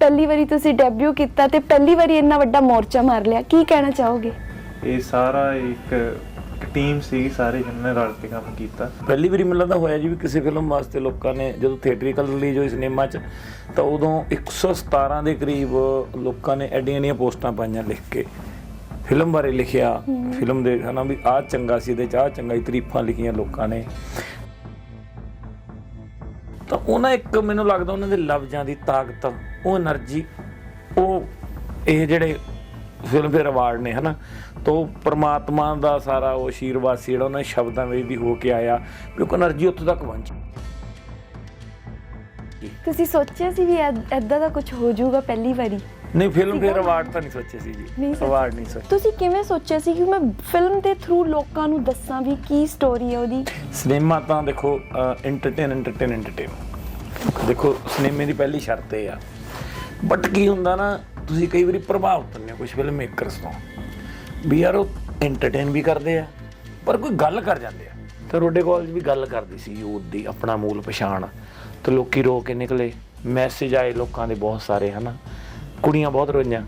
ਪਹਿਲੀ ਵਾਰੀ ਤੁਸੀਂ ਡੈਬਿਊ ਕੀਤਾ ਤੇ ਪਹਿਲੀ ਵਾਰੀ ਇੰਨਾ ਵੱਡਾ ਮੋਰਚਾ ਮਾਰ ਲਿਆ। ਕੀ ਕਹਿਣਾ ਚਾਹੋਗੇ? ਇਹ ਸਾਰਾ ਇੱਕ ਟੀਮ ਸੀ ਸਾਰੇ ਜਿਹਨਾਂ ਨੇ ਰਲ ਕੇ ਕੰਮ ਕੀਤਾ। ਪਹਿਲੀ ਵਾਰੀ ਮੈਨੂੰ ਲੱਗਦਾ ਹੋਇਆ ਜੀ ਵੀ ਕਿਸੇ ਫਿਲਮ ਵਾਸਤੇ ਲੋਕਾਂ ਨੇ ਜਦੋਂ ਥੀਏਟਰੀਕਲ ਰਿਲੀਜ਼ ਹੋਈ ਸਿਨੇਮਾ 'ਚ ਤਾਂ ਉਦੋਂ 117 ਦੇ ਕਰੀਬ ਲੋਕਾਂ ਨੇ ਐਡੀਆਂ ਐਡੀਆਂ ਪੋਸਟਾਂ ਪਾਈਆਂ ਲਿਖ ਕੇ। ਫਿਲਮ ਬਾਰੇ ਲਿਖਿਆ ਫਿਲਮ ਦੇ ਹਨਾ ਵੀ ਆਹ ਚੰਗਾ ਸੀ ਇਹਦੇ 'ਚ ਆਹ ਚੰਗਾ ਹੀ ਤਾਰੀਫਾਂ ਲਿਖੀਆਂ ਲੋਕਾਂ ਨੇ। ਤਾਂ ਉਹਨਾਂ ਇੱਕ ਮੈਨੂੰ ਲੱਗਦਾ ਉਹਨਾਂ ਦੇ ਲਫ਼ਜ਼ਾਂ ਦੀ ਤਾਕਤ, ਉਹ એનર્ਜੀ ਉਹ ਇਹ ਜਿਹੜੇ ਫਿਲਮ ਫੇਅਰ ਅਵਾਰਡ ਨੇ, ਹਨਾ? ਤੋਂ ਪ੍ਰਮਾਤਮਾ ਦਾ ਸਾਰਾ ਉਹ ਆਸ਼ੀਰਵਾਦ ਸੀ ਜਿਹੜਾ ਉਹਨਾਂ ਸ਼ਬਦਾਂ ਵਿੱਚ ਵੀ ਹੋ ਕੇ ਆਇਆ ਕਿਉਂਕਿ એનર્ਜੀ ਉੱਥੋਂ ਤੱਕ ਪਹੁੰਚੀ ਤੁਸੀਂ ਸੋਚਿਆ ਸੀ ਵੀ ਐਦਾਂ ਦਾ ਕੁਝ ਹੋ ਜਾਊਗਾ ਪਹਿਲੀ ਵਾਰੀ? ਨਹੀਂ ਫਿਲਮ ਫੇਅਰ ਅਵਾਰਡ ਤਾਂ ਨਹੀਂ ਸੋਚੇ ਸੀ ਜੀ। ਨਹੀਂ ਸੋਚੇ। ਅਵਾਰਡ ਨਹੀਂ ਸੋਚੇ। ਤੁਸੀਂ ਕਿਵੇਂ ਸੋਚਿਆ ਸੀ ਕਿ ਮੈਂ ਫਿਲਮ ਦੇ ਥਰੂ ਲੋਕਾਂ ਨੂੰ ਦੱਸਾਂ ਵੀ ਕੀ ਸਟੋਰੀ ਹੈ ਉਹਦੀ? ਸਿਨੇਮਾ ਤਾਂ ਦੇਖੋ ਐਂਟਰਟੇਨ ਐਂਟਰਟੇਨ ਐਂਟਰਟੇਨ ਦੇਖੋ ਸਿਨੇਮੇ ਦੀ ਪਹਿਲੀ ਸ਼ਰਤ ਇਹ ਆ। ਬਟ ਕੀ ਹੁੰਦਾ ਨਾ ਤੁਸੀਂ ਕਈ ਵਾਰੀ ਪ੍ਰਭਾਵਿਤ ਹੁੰਦੇ ਹੋ ਕੁਝ ਫਿਲਮ ਮੇਕਰਸ ਤੋਂ। ਵੀ ਯਾਰ ਉਹ ਐਂਟਰਟੇਨ ਵੀ ਕਰਦੇ ਆ ਪਰ ਕੋਈ ਗੱਲ ਕਰ ਜਾਂਦੇ ਆ। ਤੇ ਰੋਡੇ ਕਾਲਜ ਵੀ ਗੱਲ ਕਰਦੀ ਸੀ ਯੂਥ ਦੀ ਆਪਣਾ ਮੂਲ ਪਛਾਣ। ਤੇ ਲੋਕੀ ਰੋ ਕੇ ਨਿਕਲੇ। ਮੈਸੇਜ ਆਏ ਲੋਕਾਂ ਦੇ ਬਹੁਤ ਸਾਰੇ ਹਨਾ? ਕੁੜੀਆਂ ਬਹੁਤ ਰੋਈਆਂ।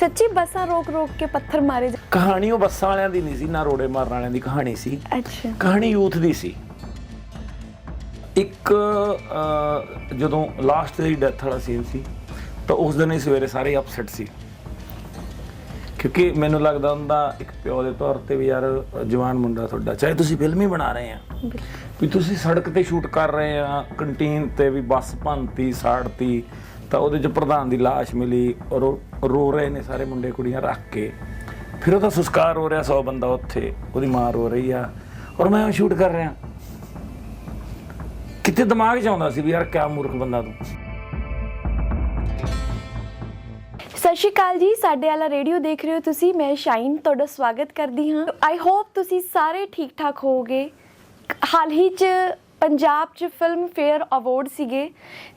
ਸੱਚੀ ਬੱਸਾਂ ਰੋਕ ਰੋਕ ਕੇ ਪੱਥਰ ਮਾਰੇ ਜਾ- ਕਹਾਣੀ ਉਹ ਬੱਸਾਂ ਵਾਲਿਆਂ ਦੀ ਨਹੀਂ ਸੀ ਨਾ ਰੋੜੇ ਮਾਰਨ ਵਾਲਿਆਂ ਦੀ ਕਹਾਣੀ ਸੀ। ਅੱਛਾ। ਕਹਾਣੀ ਯੂਥ ਦੀ ਸੀ। ਇੱਕ ਅਹ, ਜਦੋਂ ਲਾਸਟ ਦੀ ਡੈਥ ਵਾਲਾ ਸੀਨ ਸੀ ਤਾਂ ਉਸ ਦਿਨ ਹੀ ਸਵੇਰੇ ਸਾਰੇ ਅਪਸੈਟ ਸੀ। ਕਿਉਂਕਿ ਮੈਨੂੰ ਲੱਗਦਾ ਹੁੰਦਾ ਇੱਕ ਪਿਓ ਦੇ ਤੌਰ ਤੇ ਵੀ ਯਾਰ ਜਵਾਨ ਮੁੰਡਾ ਤੁਹਾਡਾ ਚਾਹੇ ਤੁਸੀਂ ਫਿਲਮ ਹੀ ਬਣਾ ਰਹੇ ਆ ਵੀ ਤੁਸੀਂ ਸੜਕ ਤੇ ਸ਼ੂਟ ਕਰ ਰਹੇ ਆ ਕੰਟੀਨ ਤੇ ਵੀ ਬੱਸ ਭੰਨਤੀ ਸਾੜਤੀ ਤਾਂ ਉਹਦੇ ਚ ਪ੍ਰਧਾਨ ਦੀ ਲਾਸ਼ ਮਿਲੀ ਔਰ ਰੋ ਰਹੇ ਨੇ ਸਾਰੇ ਮੁੰਡੇ ਕੁੜੀਆਂ ਰੱਖ ਕੇ। ਫਿਰ ਉਹਦਾ ਸੰਸਕਾਰ ਹੋ ਰਿਹਾ 100 ਬੰਦਾ ਉੱਥੇ, ਉਹਦੀ ਮਾਂ ਰੋ ਰਹੀ ਆ। ਔਰ ਮੈਂ ਸ਼ੂਟ ਕਰ ਰਿਹਾ। ਕਿਤੇ ਦਿਮਾਗ 'ਚ ਆਉਂਦਾ ਸੀ ਵੀ ਯਾਰ ਕਿਆ ਮੂਰਖ ਬੰਦਾ ਤੂੰ। ਸਤਿ ਸ਼੍ਰੀ ਅਕਾਲ ਜੀ, ਸਾਡੇ ਵਾਲਾ ਰੇਡੀਓ ਦੇਖ ਰਹੇ ਹੋ ਤੁਸੀਂ, ਮੈਂ ਸ਼ਾਈਨ ਤੁਹਾਡਾ ਸਵਾਗਤ ਕਰਦੀ ਹਾਂ। ਆਈ ਹੋਪ ਤੁਸੀਂ ਸਾਰੇ ਠੀਕ ਠਾਕ ਹੋਵੋਗੇ। ਹਾਲ ਹੀ ਚ ਪੰਜਾਬ ਚ ਫਿਲਮ ਫੇਅਰ ਅਵਾਰਡ ਸੀਗੇ,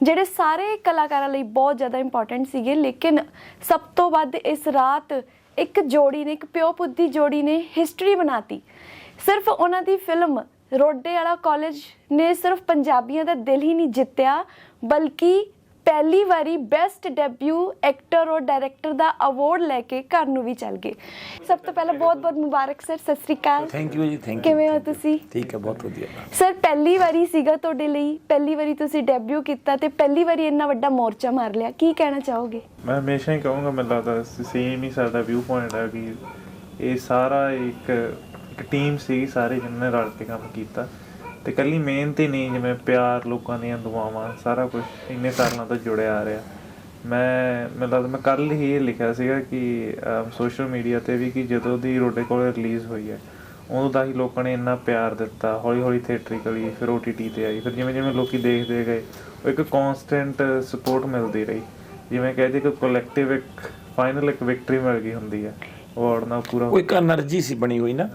ਜਿਹੜੇ ਸਾਰੇ ਕਲਾਕਾਰਾਂ ਲਈ ਬਹੁਤ ਜ਼ਿਆਦਾ ਇੰਪੋਰਟੈਂਟ ਸੀਗੇ, ਲੇਕਿਨ ਸਭ ਤੋਂ ਵੱਧ ਇਸ ਰਾਤ ਇੱਕ ਜੋੜੀ ਨੇ, ਇੱਕ ਪਿਓ ਪੁੱਤ ਦੀ ਜੋੜੀ ਨੇ ਹਿਸਟਰੀ ਬਣਾਤੀ। ਸਿਰਫ ਉਹਨਾਂ ਦੀ ਫਿਲਮ ਰੋਡੇ ਵਾਲਾ ਕਾਲਜ ਨੇ ਸਿਰਫ ਪੰਜਾਬੀਆਂ ਦਾ ਦਿਲ ਹੀ ਨਹੀਂ ਜਿੱਤਿਆ, ਬਲਕਿ ਪਹਿਲੀ ਵਾਰੀ ਬੈਸਟ ਡੈਬਿਊ ਐਕਟਰ ਔਰ ਡਾਇਰੈਕਟਰ ਦਾ ਅਵਾਰਡ ਲੈ ਕੇ ਘਰ ਨੂੰ ਵੀ ਚੱਲ ਗਏ। ਸਭ ਤੋਂ ਪਹਿਲਾਂ ਬਹੁਤ ਬਹੁਤ ਮੁਬਾਰਕ ਸਰ ਸਤਿ ਸ੍ਰੀ ਅਕਾਲ। ਥੈਂਕ ਯੂ ਜੀ ਥੈਂਕ ਯੂ ਕਿਵੇਂ ਹੋ ਤੁਸੀਂ? ਠੀਕ ਹੈ ਬਹੁਤ ਵਧੀਆ। ਸਰ ਪਹਿਲੀ ਵਾਰੀ ਸੀਗਾ ਤੁਹਾਡੇ ਲਈ ਪਹਿਲੀ ਵਾਰੀ ਤੁਸੀਂ ਡੈਬਿਊ ਕੀਤਾ ਤੇ ਪਹਿਲੀ ਵਾਰੀ ਇੰਨਾ ਵੱਡਾ ਮੋਰਚਾ ਮਾਰ ਲਿਆ। ਕੀ ਕਹਿਣਾ ਚਾਹੋਗੇ? ਮੈਂ ਹਮੇਸ਼ਾ ਹੀ ਕਹੂੰਗਾ ਮੈਨੂੰ ਲੱਗਦਾ ਸੇਮ ਹੀ ਸਾਡਾ ਵਿਊ ਪੁਆਇੰਟ ਹੈ ਕਿ ਇਹ ਸਾਰਾ ਇੱਕ ਇੱਕ ਟੀਮ ਸੀ ਸਾਰੇ ਜਿਹਨਾਂ ਨੇ ਰਲ ਕੇ ਕੰਮ ਕੀਤਾ। ਤੇ ਕੱਲੀ ਮਿਹਨਤ ਹੀ ਨਹੀਂ, ਜਿਵੇਂ ਪਿਆਰ ਲੋਕਾਂ ਦੀਆਂ ਦੁਆਵਾਂ, ਸਾਰਾ ਕੁਝ ਇੰਨੇ ਸਾਲਾਂ ਤੋਂ ਜੁੜਿਆ ਆ ਰਿਹਾ। ਮੈਂ ਮਤਲਬ ਮੈਂ ਕੱਲ ਹੀ ਇਹ ਲਿਖਿਆ ਸੀਗਾ ਕਿ ਸੋਸ਼ਲ ਮੀਡੀਆ ਤੇ ਵੀ ਕਿ ਜਦੋਂ ਦੀ ਰੋਡੇ ਕੋਲ ਰਿਲੀਜ਼ ਹੋਈ ਹੈ, ਉਦੋਂ ਦਾ ਹੀ ਲੋਕਾਂ ਨੇ ਇੰਨਾ ਪਿਆਰ ਦਿੱਤਾ ਹੌਲੀ ਹੌਲੀ ਥੀਏਟ੍ਰਿਕਲੀ ਫਿਰ OTT ਤੇ ਆਈ, ਫਿਰ ਜਿਵੇਂ ਜਿਵੇਂ ਲੋਕੀ ਦੇਖਦੇ ਗਏ, ਉਹ ਇੱਕ ਕਨਸਟੈਂਟ ਸਪੋਰਟ ਮਿਲਦੀ ਰਹੀ। ਜਿਵੇਂ ਕਹਿੰਦੇ ਕਿ ਕਲੈਕਟਿਵ ਇੱਕ ਫਾਈਨਲ ਇੱਕ ਵਿਕਟਰੀ ਮਿਲ ਗਈ ਹੁੰਦੀ ਹੈ ਅਵਾਰਡ ਨਾਲ ਪੂਰਾ ਉਹ ਇੱਕ એનર્ਜੀ ਸੀ ਬਣੀ ਹੋਈ ਨਾ,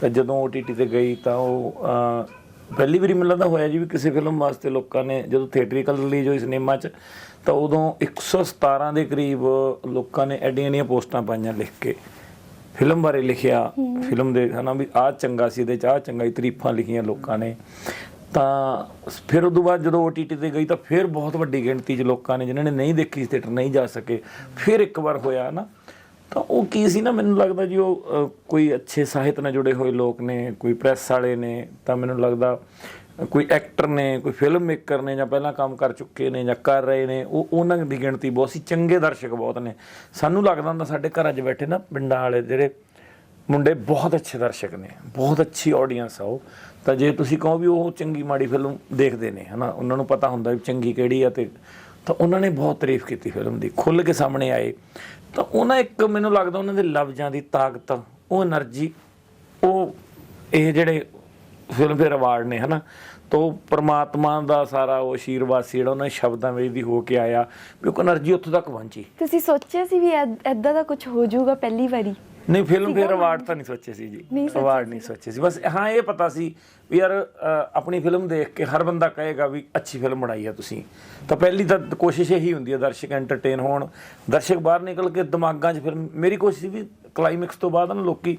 ਤਾਂ ਜਦੋਂ OTT ਤੇ ਗਈ ਤਾਂ ਉਹ ਪਹਿਲੀ ਵਾਰੀ ਮੈਨੂੰ ਲੱਗਦਾ ਹੋਇਆ ਜੀ ਵੀ ਕਿਸੇ ਫਿਲਮ ਵਾਸਤੇ ਲੋਕਾਂ ਨੇ ਜਦੋਂ ਥੀਏਟਰੀਕਲ ਰਿਲੀਜ਼ ਹੋਈ ਸਿਨੇਮਾ 'ਚ ਤਾਂ ਉਦੋਂ 117 ਦੇ ਕਰੀਬ ਲੋਕਾਂ ਨੇ ਐਡੀਆਂ ਐਡੀਆਂ ਪੋਸਟਾਂ ਪਾਈਆਂ ਲਿਖ ਕੇ। ਫਿਲਮ ਬਾਰੇ ਲਿਖਿਆ ਫਿਲਮ ਦੇ ਹਨਾ ਵੀ ਆਹ ਚੰਗਾ ਸੀ ਇਹਦੇ 'ਚ ਆਹ ਚੰਗਾ ਹੀ ਤਾਰੀਫਾਂ ਲਿਖੀਆਂ ਲੋਕਾਂ ਨੇ। ਤਾਂ ਫਿਰ ਉਦੋਂ ਬਾਅਦ ਜਦੋਂ OTT ਤੇ ਗਈ ਤਾਂ ਫਿਰ ਬਹੁਤ ਵੱਡੀ ਗਿਣਤੀ 'ਚ ਲੋਕਾਂ ਨੇ ਜਿਨ੍ਹਾਂ ਨੇ ਨਹੀਂ ਦੇਖੀ ਥੀਏਟਰ ਨਹੀਂ ਜਾ ਸਕੇ ਫਿਰ ਇੱਕ ਵਾਰ ਹੋਇਆ ਨਾ ਤਾਂ ਉਹ ਕੀ ਸੀ ਨਾ, ਮੈਨੂੰ ਲੱਗਦਾ ਜੀ ਉਹ ਕੋਈ ਅੱਛੇ ਸਾਹਿਤ ਨਾਲ ਜੁੜੇ ਹੋਏ ਲੋਕ ਨੇ, ਕੋਈ ਪ੍ਰੈਸ ਵਾਲੇ ਨੇ, ਤਾਂ ਮੈਨੂੰ ਲੱਗਦਾ ਕੋਈ ਐਕਟਰ ਨੇ, ਕੋਈ ਫਿਲਮ ਮੇਕਰ ਨੇ ਜਾਂ ਪਹਿਲਾਂ ਕੰਮ ਕਰ ਚੁੱਕੇ ਨੇ ਜਾਂ ਕਰ ਰਹੇ ਨੇ, ਉਹ ਉਹਨਾਂ ਦੀ ਗਿਣਤੀ ਬਹੁਤ ਸੀ, ਚੰਗੇ ਦਰਸ਼ਕ ਬਹੁਤ ਨੇ। ਸਾਨੂੰ ਲੱਗਦਾ ਹੁੰਦਾ ਸਾਡੇ ਘਰਾਂ 'ਚ ਬੈਠੇ ਨਾ ਪਿੰਡਾਂ ਵਾਲੇ, ਜਿਹੜੇ ਮੁੰਡੇ ਬਹੁਤ ਅੱਛੇ ਦਰਸ਼ਕ ਨੇ, ਬਹੁਤ ਅੱਛੀ ਆਡੀਅנס ਆ ਉਹ। ਤਾਂ ਜੇ ਤੁਸੀਂ ਕਹੋ ਵੀ ਉਹ ਚੰਗੀ ਮਾੜੀ ਫਿਲਮ ਦੇਖਦੇ ਨੇ, ਹਨਾ, ਉਹਨਾਂ ਨੂੰ ਪਤਾ ਹੁੰਦਾ ਵੀ ਚੰਗੀ ਕਿਹੜੀ ਆ ਤੇ, ਤਾਂ ਉਹਨਾਂ ਨੇ ਬਹੁਤ ਤਾਰੀਫ ਕੀਤੀ ਫਿਲਮ ਦੀ। ਖੁੱਲ ਕੇ ਸਾਹਮਣੇ ਆਏ। ਤਾਂ ਉਹਨਾਂ ਇੱਕ ਮੈਨੂੰ ਲੱਗਦਾ ਉਹਨਾਂ ਦੇ ਲਫ਼ਜ਼ਾਂ ਦੀ ਤਾਕਤ, ਉਹ એનર્ਜੀ ਉਹ ਇਹ ਜਿਹੜੇ ਫਿਲਮ ਫੇਰ ਅਵਾਰਡ ਨੇ, ਹਨਾ? ਤੋਂ ਪਰਮਾਤਮਾ ਦਾ ਸਾਰਾ ਉਹ ਆਸ਼ੀਰਵਾਦ ਸੀ ਜਿਹੜਾ ਉਹਨਾਂ ਸ਼ਬਦਾਂ ਵਿੱਚ ਦੀ ਹੋ ਕੇ ਆਇਆ ਕਿਉਂਕਿ એનર્ਜੀ ਉੱਥੋਂ ਤੱਕ ਪਹੁੰਚੀ। ਤੁਸੀਂ ਸੋਚਿਆ ਸੀ ਵੀ ਐਦਾਂ ਦਾ ਕੁਝ ਹੋ ਜਾਊਗਾ ਪਹਿਲੀ ਵਾਰੀ? ਨਹੀਂ ਫਿਲਮ ਫੇਅਰ ਅਵਾਰਡ ਤਾਂ ਨਹੀਂ ਸੋਚੇ ਸੀ ਜੀ। ਅਵਾਰਡ ਨਹੀਂ ਸੋਚੇ ਸੀ। ਬਸ ਹਾਂ ਇਹ ਪਤਾ ਸੀ ਵੀ ਯਾਰ ਆਪਣੀ ਫਿਲਮ ਦੇਖ ਕੇ ਹਰ ਬੰਦਾ ਕਹੇਗਾ ਵੀ ਅੱਛੀ ਫਿਲਮ ਬਣਾਈ ਆ ਤੁਸੀਂ। ਤਾਂ ਪਹਿਲੀ ਤਾਂ ਕੋਸ਼ਿਸ਼ ਇਹੀ ਹੁੰਦੀ ਹੈ ਦਰਸ਼ਕ ਐਂਟਰਟੇਨ ਹੋਣ। ਦਰਸ਼ਕ ਬਾਹਰ ਨਿਕਲ ਕੇ ਦਿਮਾਗਾਂ 'ਚ ਫਿਰ ਮੇਰੀ ਕੋਸ਼ਿਸ਼ ਸੀ ਵੀ ਕਲਾਈਮੈਕਸ ਤੋਂ ਬਾਅਦ ਨਾ ਲੋਕੀ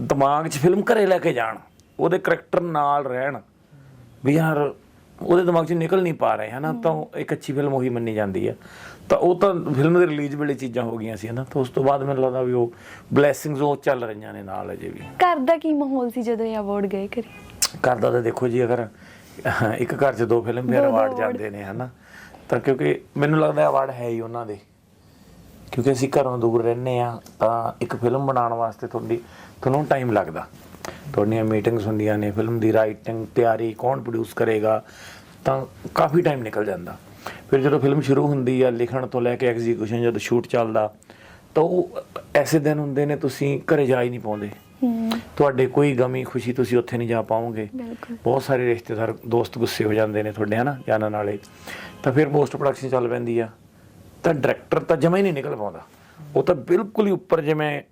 ਦਿਮਾਗ 'ਚ ਫਿਲਮ ਘਰੇ ਲੈ ਕੇ ਜਾਣ। ਉਹਦੇ ਕਰੈਕਟਰ ਨਾਲ ਰਹਿਣ। ਵੀ ਯਾਰ ਉਹਦੇ ਦਿਮਾਗ 'ਚ ਨਿਕਲ ਨਹੀਂ ਪਾ ਰਹੇ ਹਨਾ? ਤਾਂ ਇੱਕ ਅੱਛੀ ਫਿਲਮ ਉਹੀ ਮੰਨੀ ਜਾਂਦੀ ਹੈ ਤਾਂ ਉਹ ਤਾਂ ਫਿਲਮ ਦੇ ਰਿਲੀਜ਼ ਵੇਲੇ ਚੀਜ਼ਾਂ ਹੋ ਗਈਆਂ ਸੀ ਹਨਾ ਤਾਂ ਉਸ ਤੋਂ ਬਾਅਦ ਮੈਨੂੰ ਲੱਗਦਾ ਵੀ ਉਹ ਬਲੇਸਿੰਗਸ ਉਹ ਚੱਲ ਰਹੀਆਂ ਨੇ ਨਾਲ ਅਜੇ ਵੀ। ਘਰ ਦਾ ਕੀ ਮਾਹੌਲ ਸੀ ਜਦੋਂ ਇਹ ਅਵਾਰਡ ਗਏ ਕਰੀ ਕਰਦਾ ਤਾਂ ਦੇਖੋ ਜੀ ਅਗਰ ਇੱਕ ਘਰ 'ਚ ਦੋ ਫਿਲਮ ਫੇਅਰ ਦੋ- ਦੋ ਅਵਾਰਡ। ਜਾਂਦੇ ਨੇ ਹਨਾ ਤਾਂ ਕਿਉਂਕਿ ਮੈਨੂੰ ਲੱਗਦਾ ਅਵਾਰਡ ਹੈ ਹੀ ਉਹਨਾਂ ਦੇ। ਕਿਉਂਕਿ ਅਸੀਂ ਘਰੋਂ ਦੂਰ ਰਹਿੰਦੇ ਆ ਤਾਂ ਇੱਕ ਫਿਲਮ ਬਣਾਉਣ ਵਾਸਤੇ ਤੁਹਾਡੀ ਤੁਹਾਨੂੰ ਟਾਈਮ ਲੱਗਦਾ। ਤੁਹਾਡੀਆਂ ਮੀਟਿੰਗਸ ਹੁੰਦੀਆਂ ਨੇ ਫਿਲਮ ਦੀ ਰਾਈਟਿੰਗ ਤਿਆਰੀ ਕੌਣ ਪ੍ਰੋਡਿਊਸ ਕਰੇਗਾ ਤਾਂ ਕਾਫੀ ਟਾਈਮ ਨਿਕਲ ਜਾਂਦਾ। ਫਿਰ ਜਦੋਂ ਫਿਲਮ ਸ਼ੁਰੂ ਹੁੰਦੀ ਆ ਲਿਖਣ ਤੋਂ ਲੈ ਕੇ ਐਗਜ਼ੀਕਿਊਸ਼ਨ ਜਦੋਂ ਸ਼ੂਟ ਚੱਲਦਾ ਤਾਂ ਉਹ ਐਸੇ ਦਿਨ ਹੁੰਦੇ ਨੇ ਤੁਸੀਂ ਘਰੇ ਜਾ ਹੀ ਨਹੀਂ ਪਾਉਂਦੇ। ਤੁਹਾਡੇ ਕੋਈ ਗਮੀ ਖੁਸ਼ੀ ਤੁਸੀਂ ਉੱਥੇ ਨਹੀਂ ਜਾ ਪਾਓਗੇ ਬਿਲਕੁਲ। ਬਹੁਤ ਸਾਰੇ ਰਿਸ਼ਤੇਦਾਰ ਦੋਸਤ ਗੁੱਸੇ ਹੋ ਜਾਂਦੇ ਨੇ ਤੁਹਾਡੇ ਹਨਾ ਜਾਣਨ ਵਾਲੇ। ਤਾਂ ਫਿਰ ਪੋਸਟ ਪ੍ਰੋਡਕਸ਼ਨ ਚੱਲ ਪੈਂਦੀ ਆ। ਤਾਂ ਡਾਇਰੈਕਟਰ ਤਾਂ ਜਮਾ ਹੀ ਨਹੀਂ ਨਿਕਲ ਪਾਉਂਦਾ। ਉਹ ਤਾਂ ਬਿਲਕੁਲ ਹੀ ਉੱਪਰ ਜਿਵੇਂ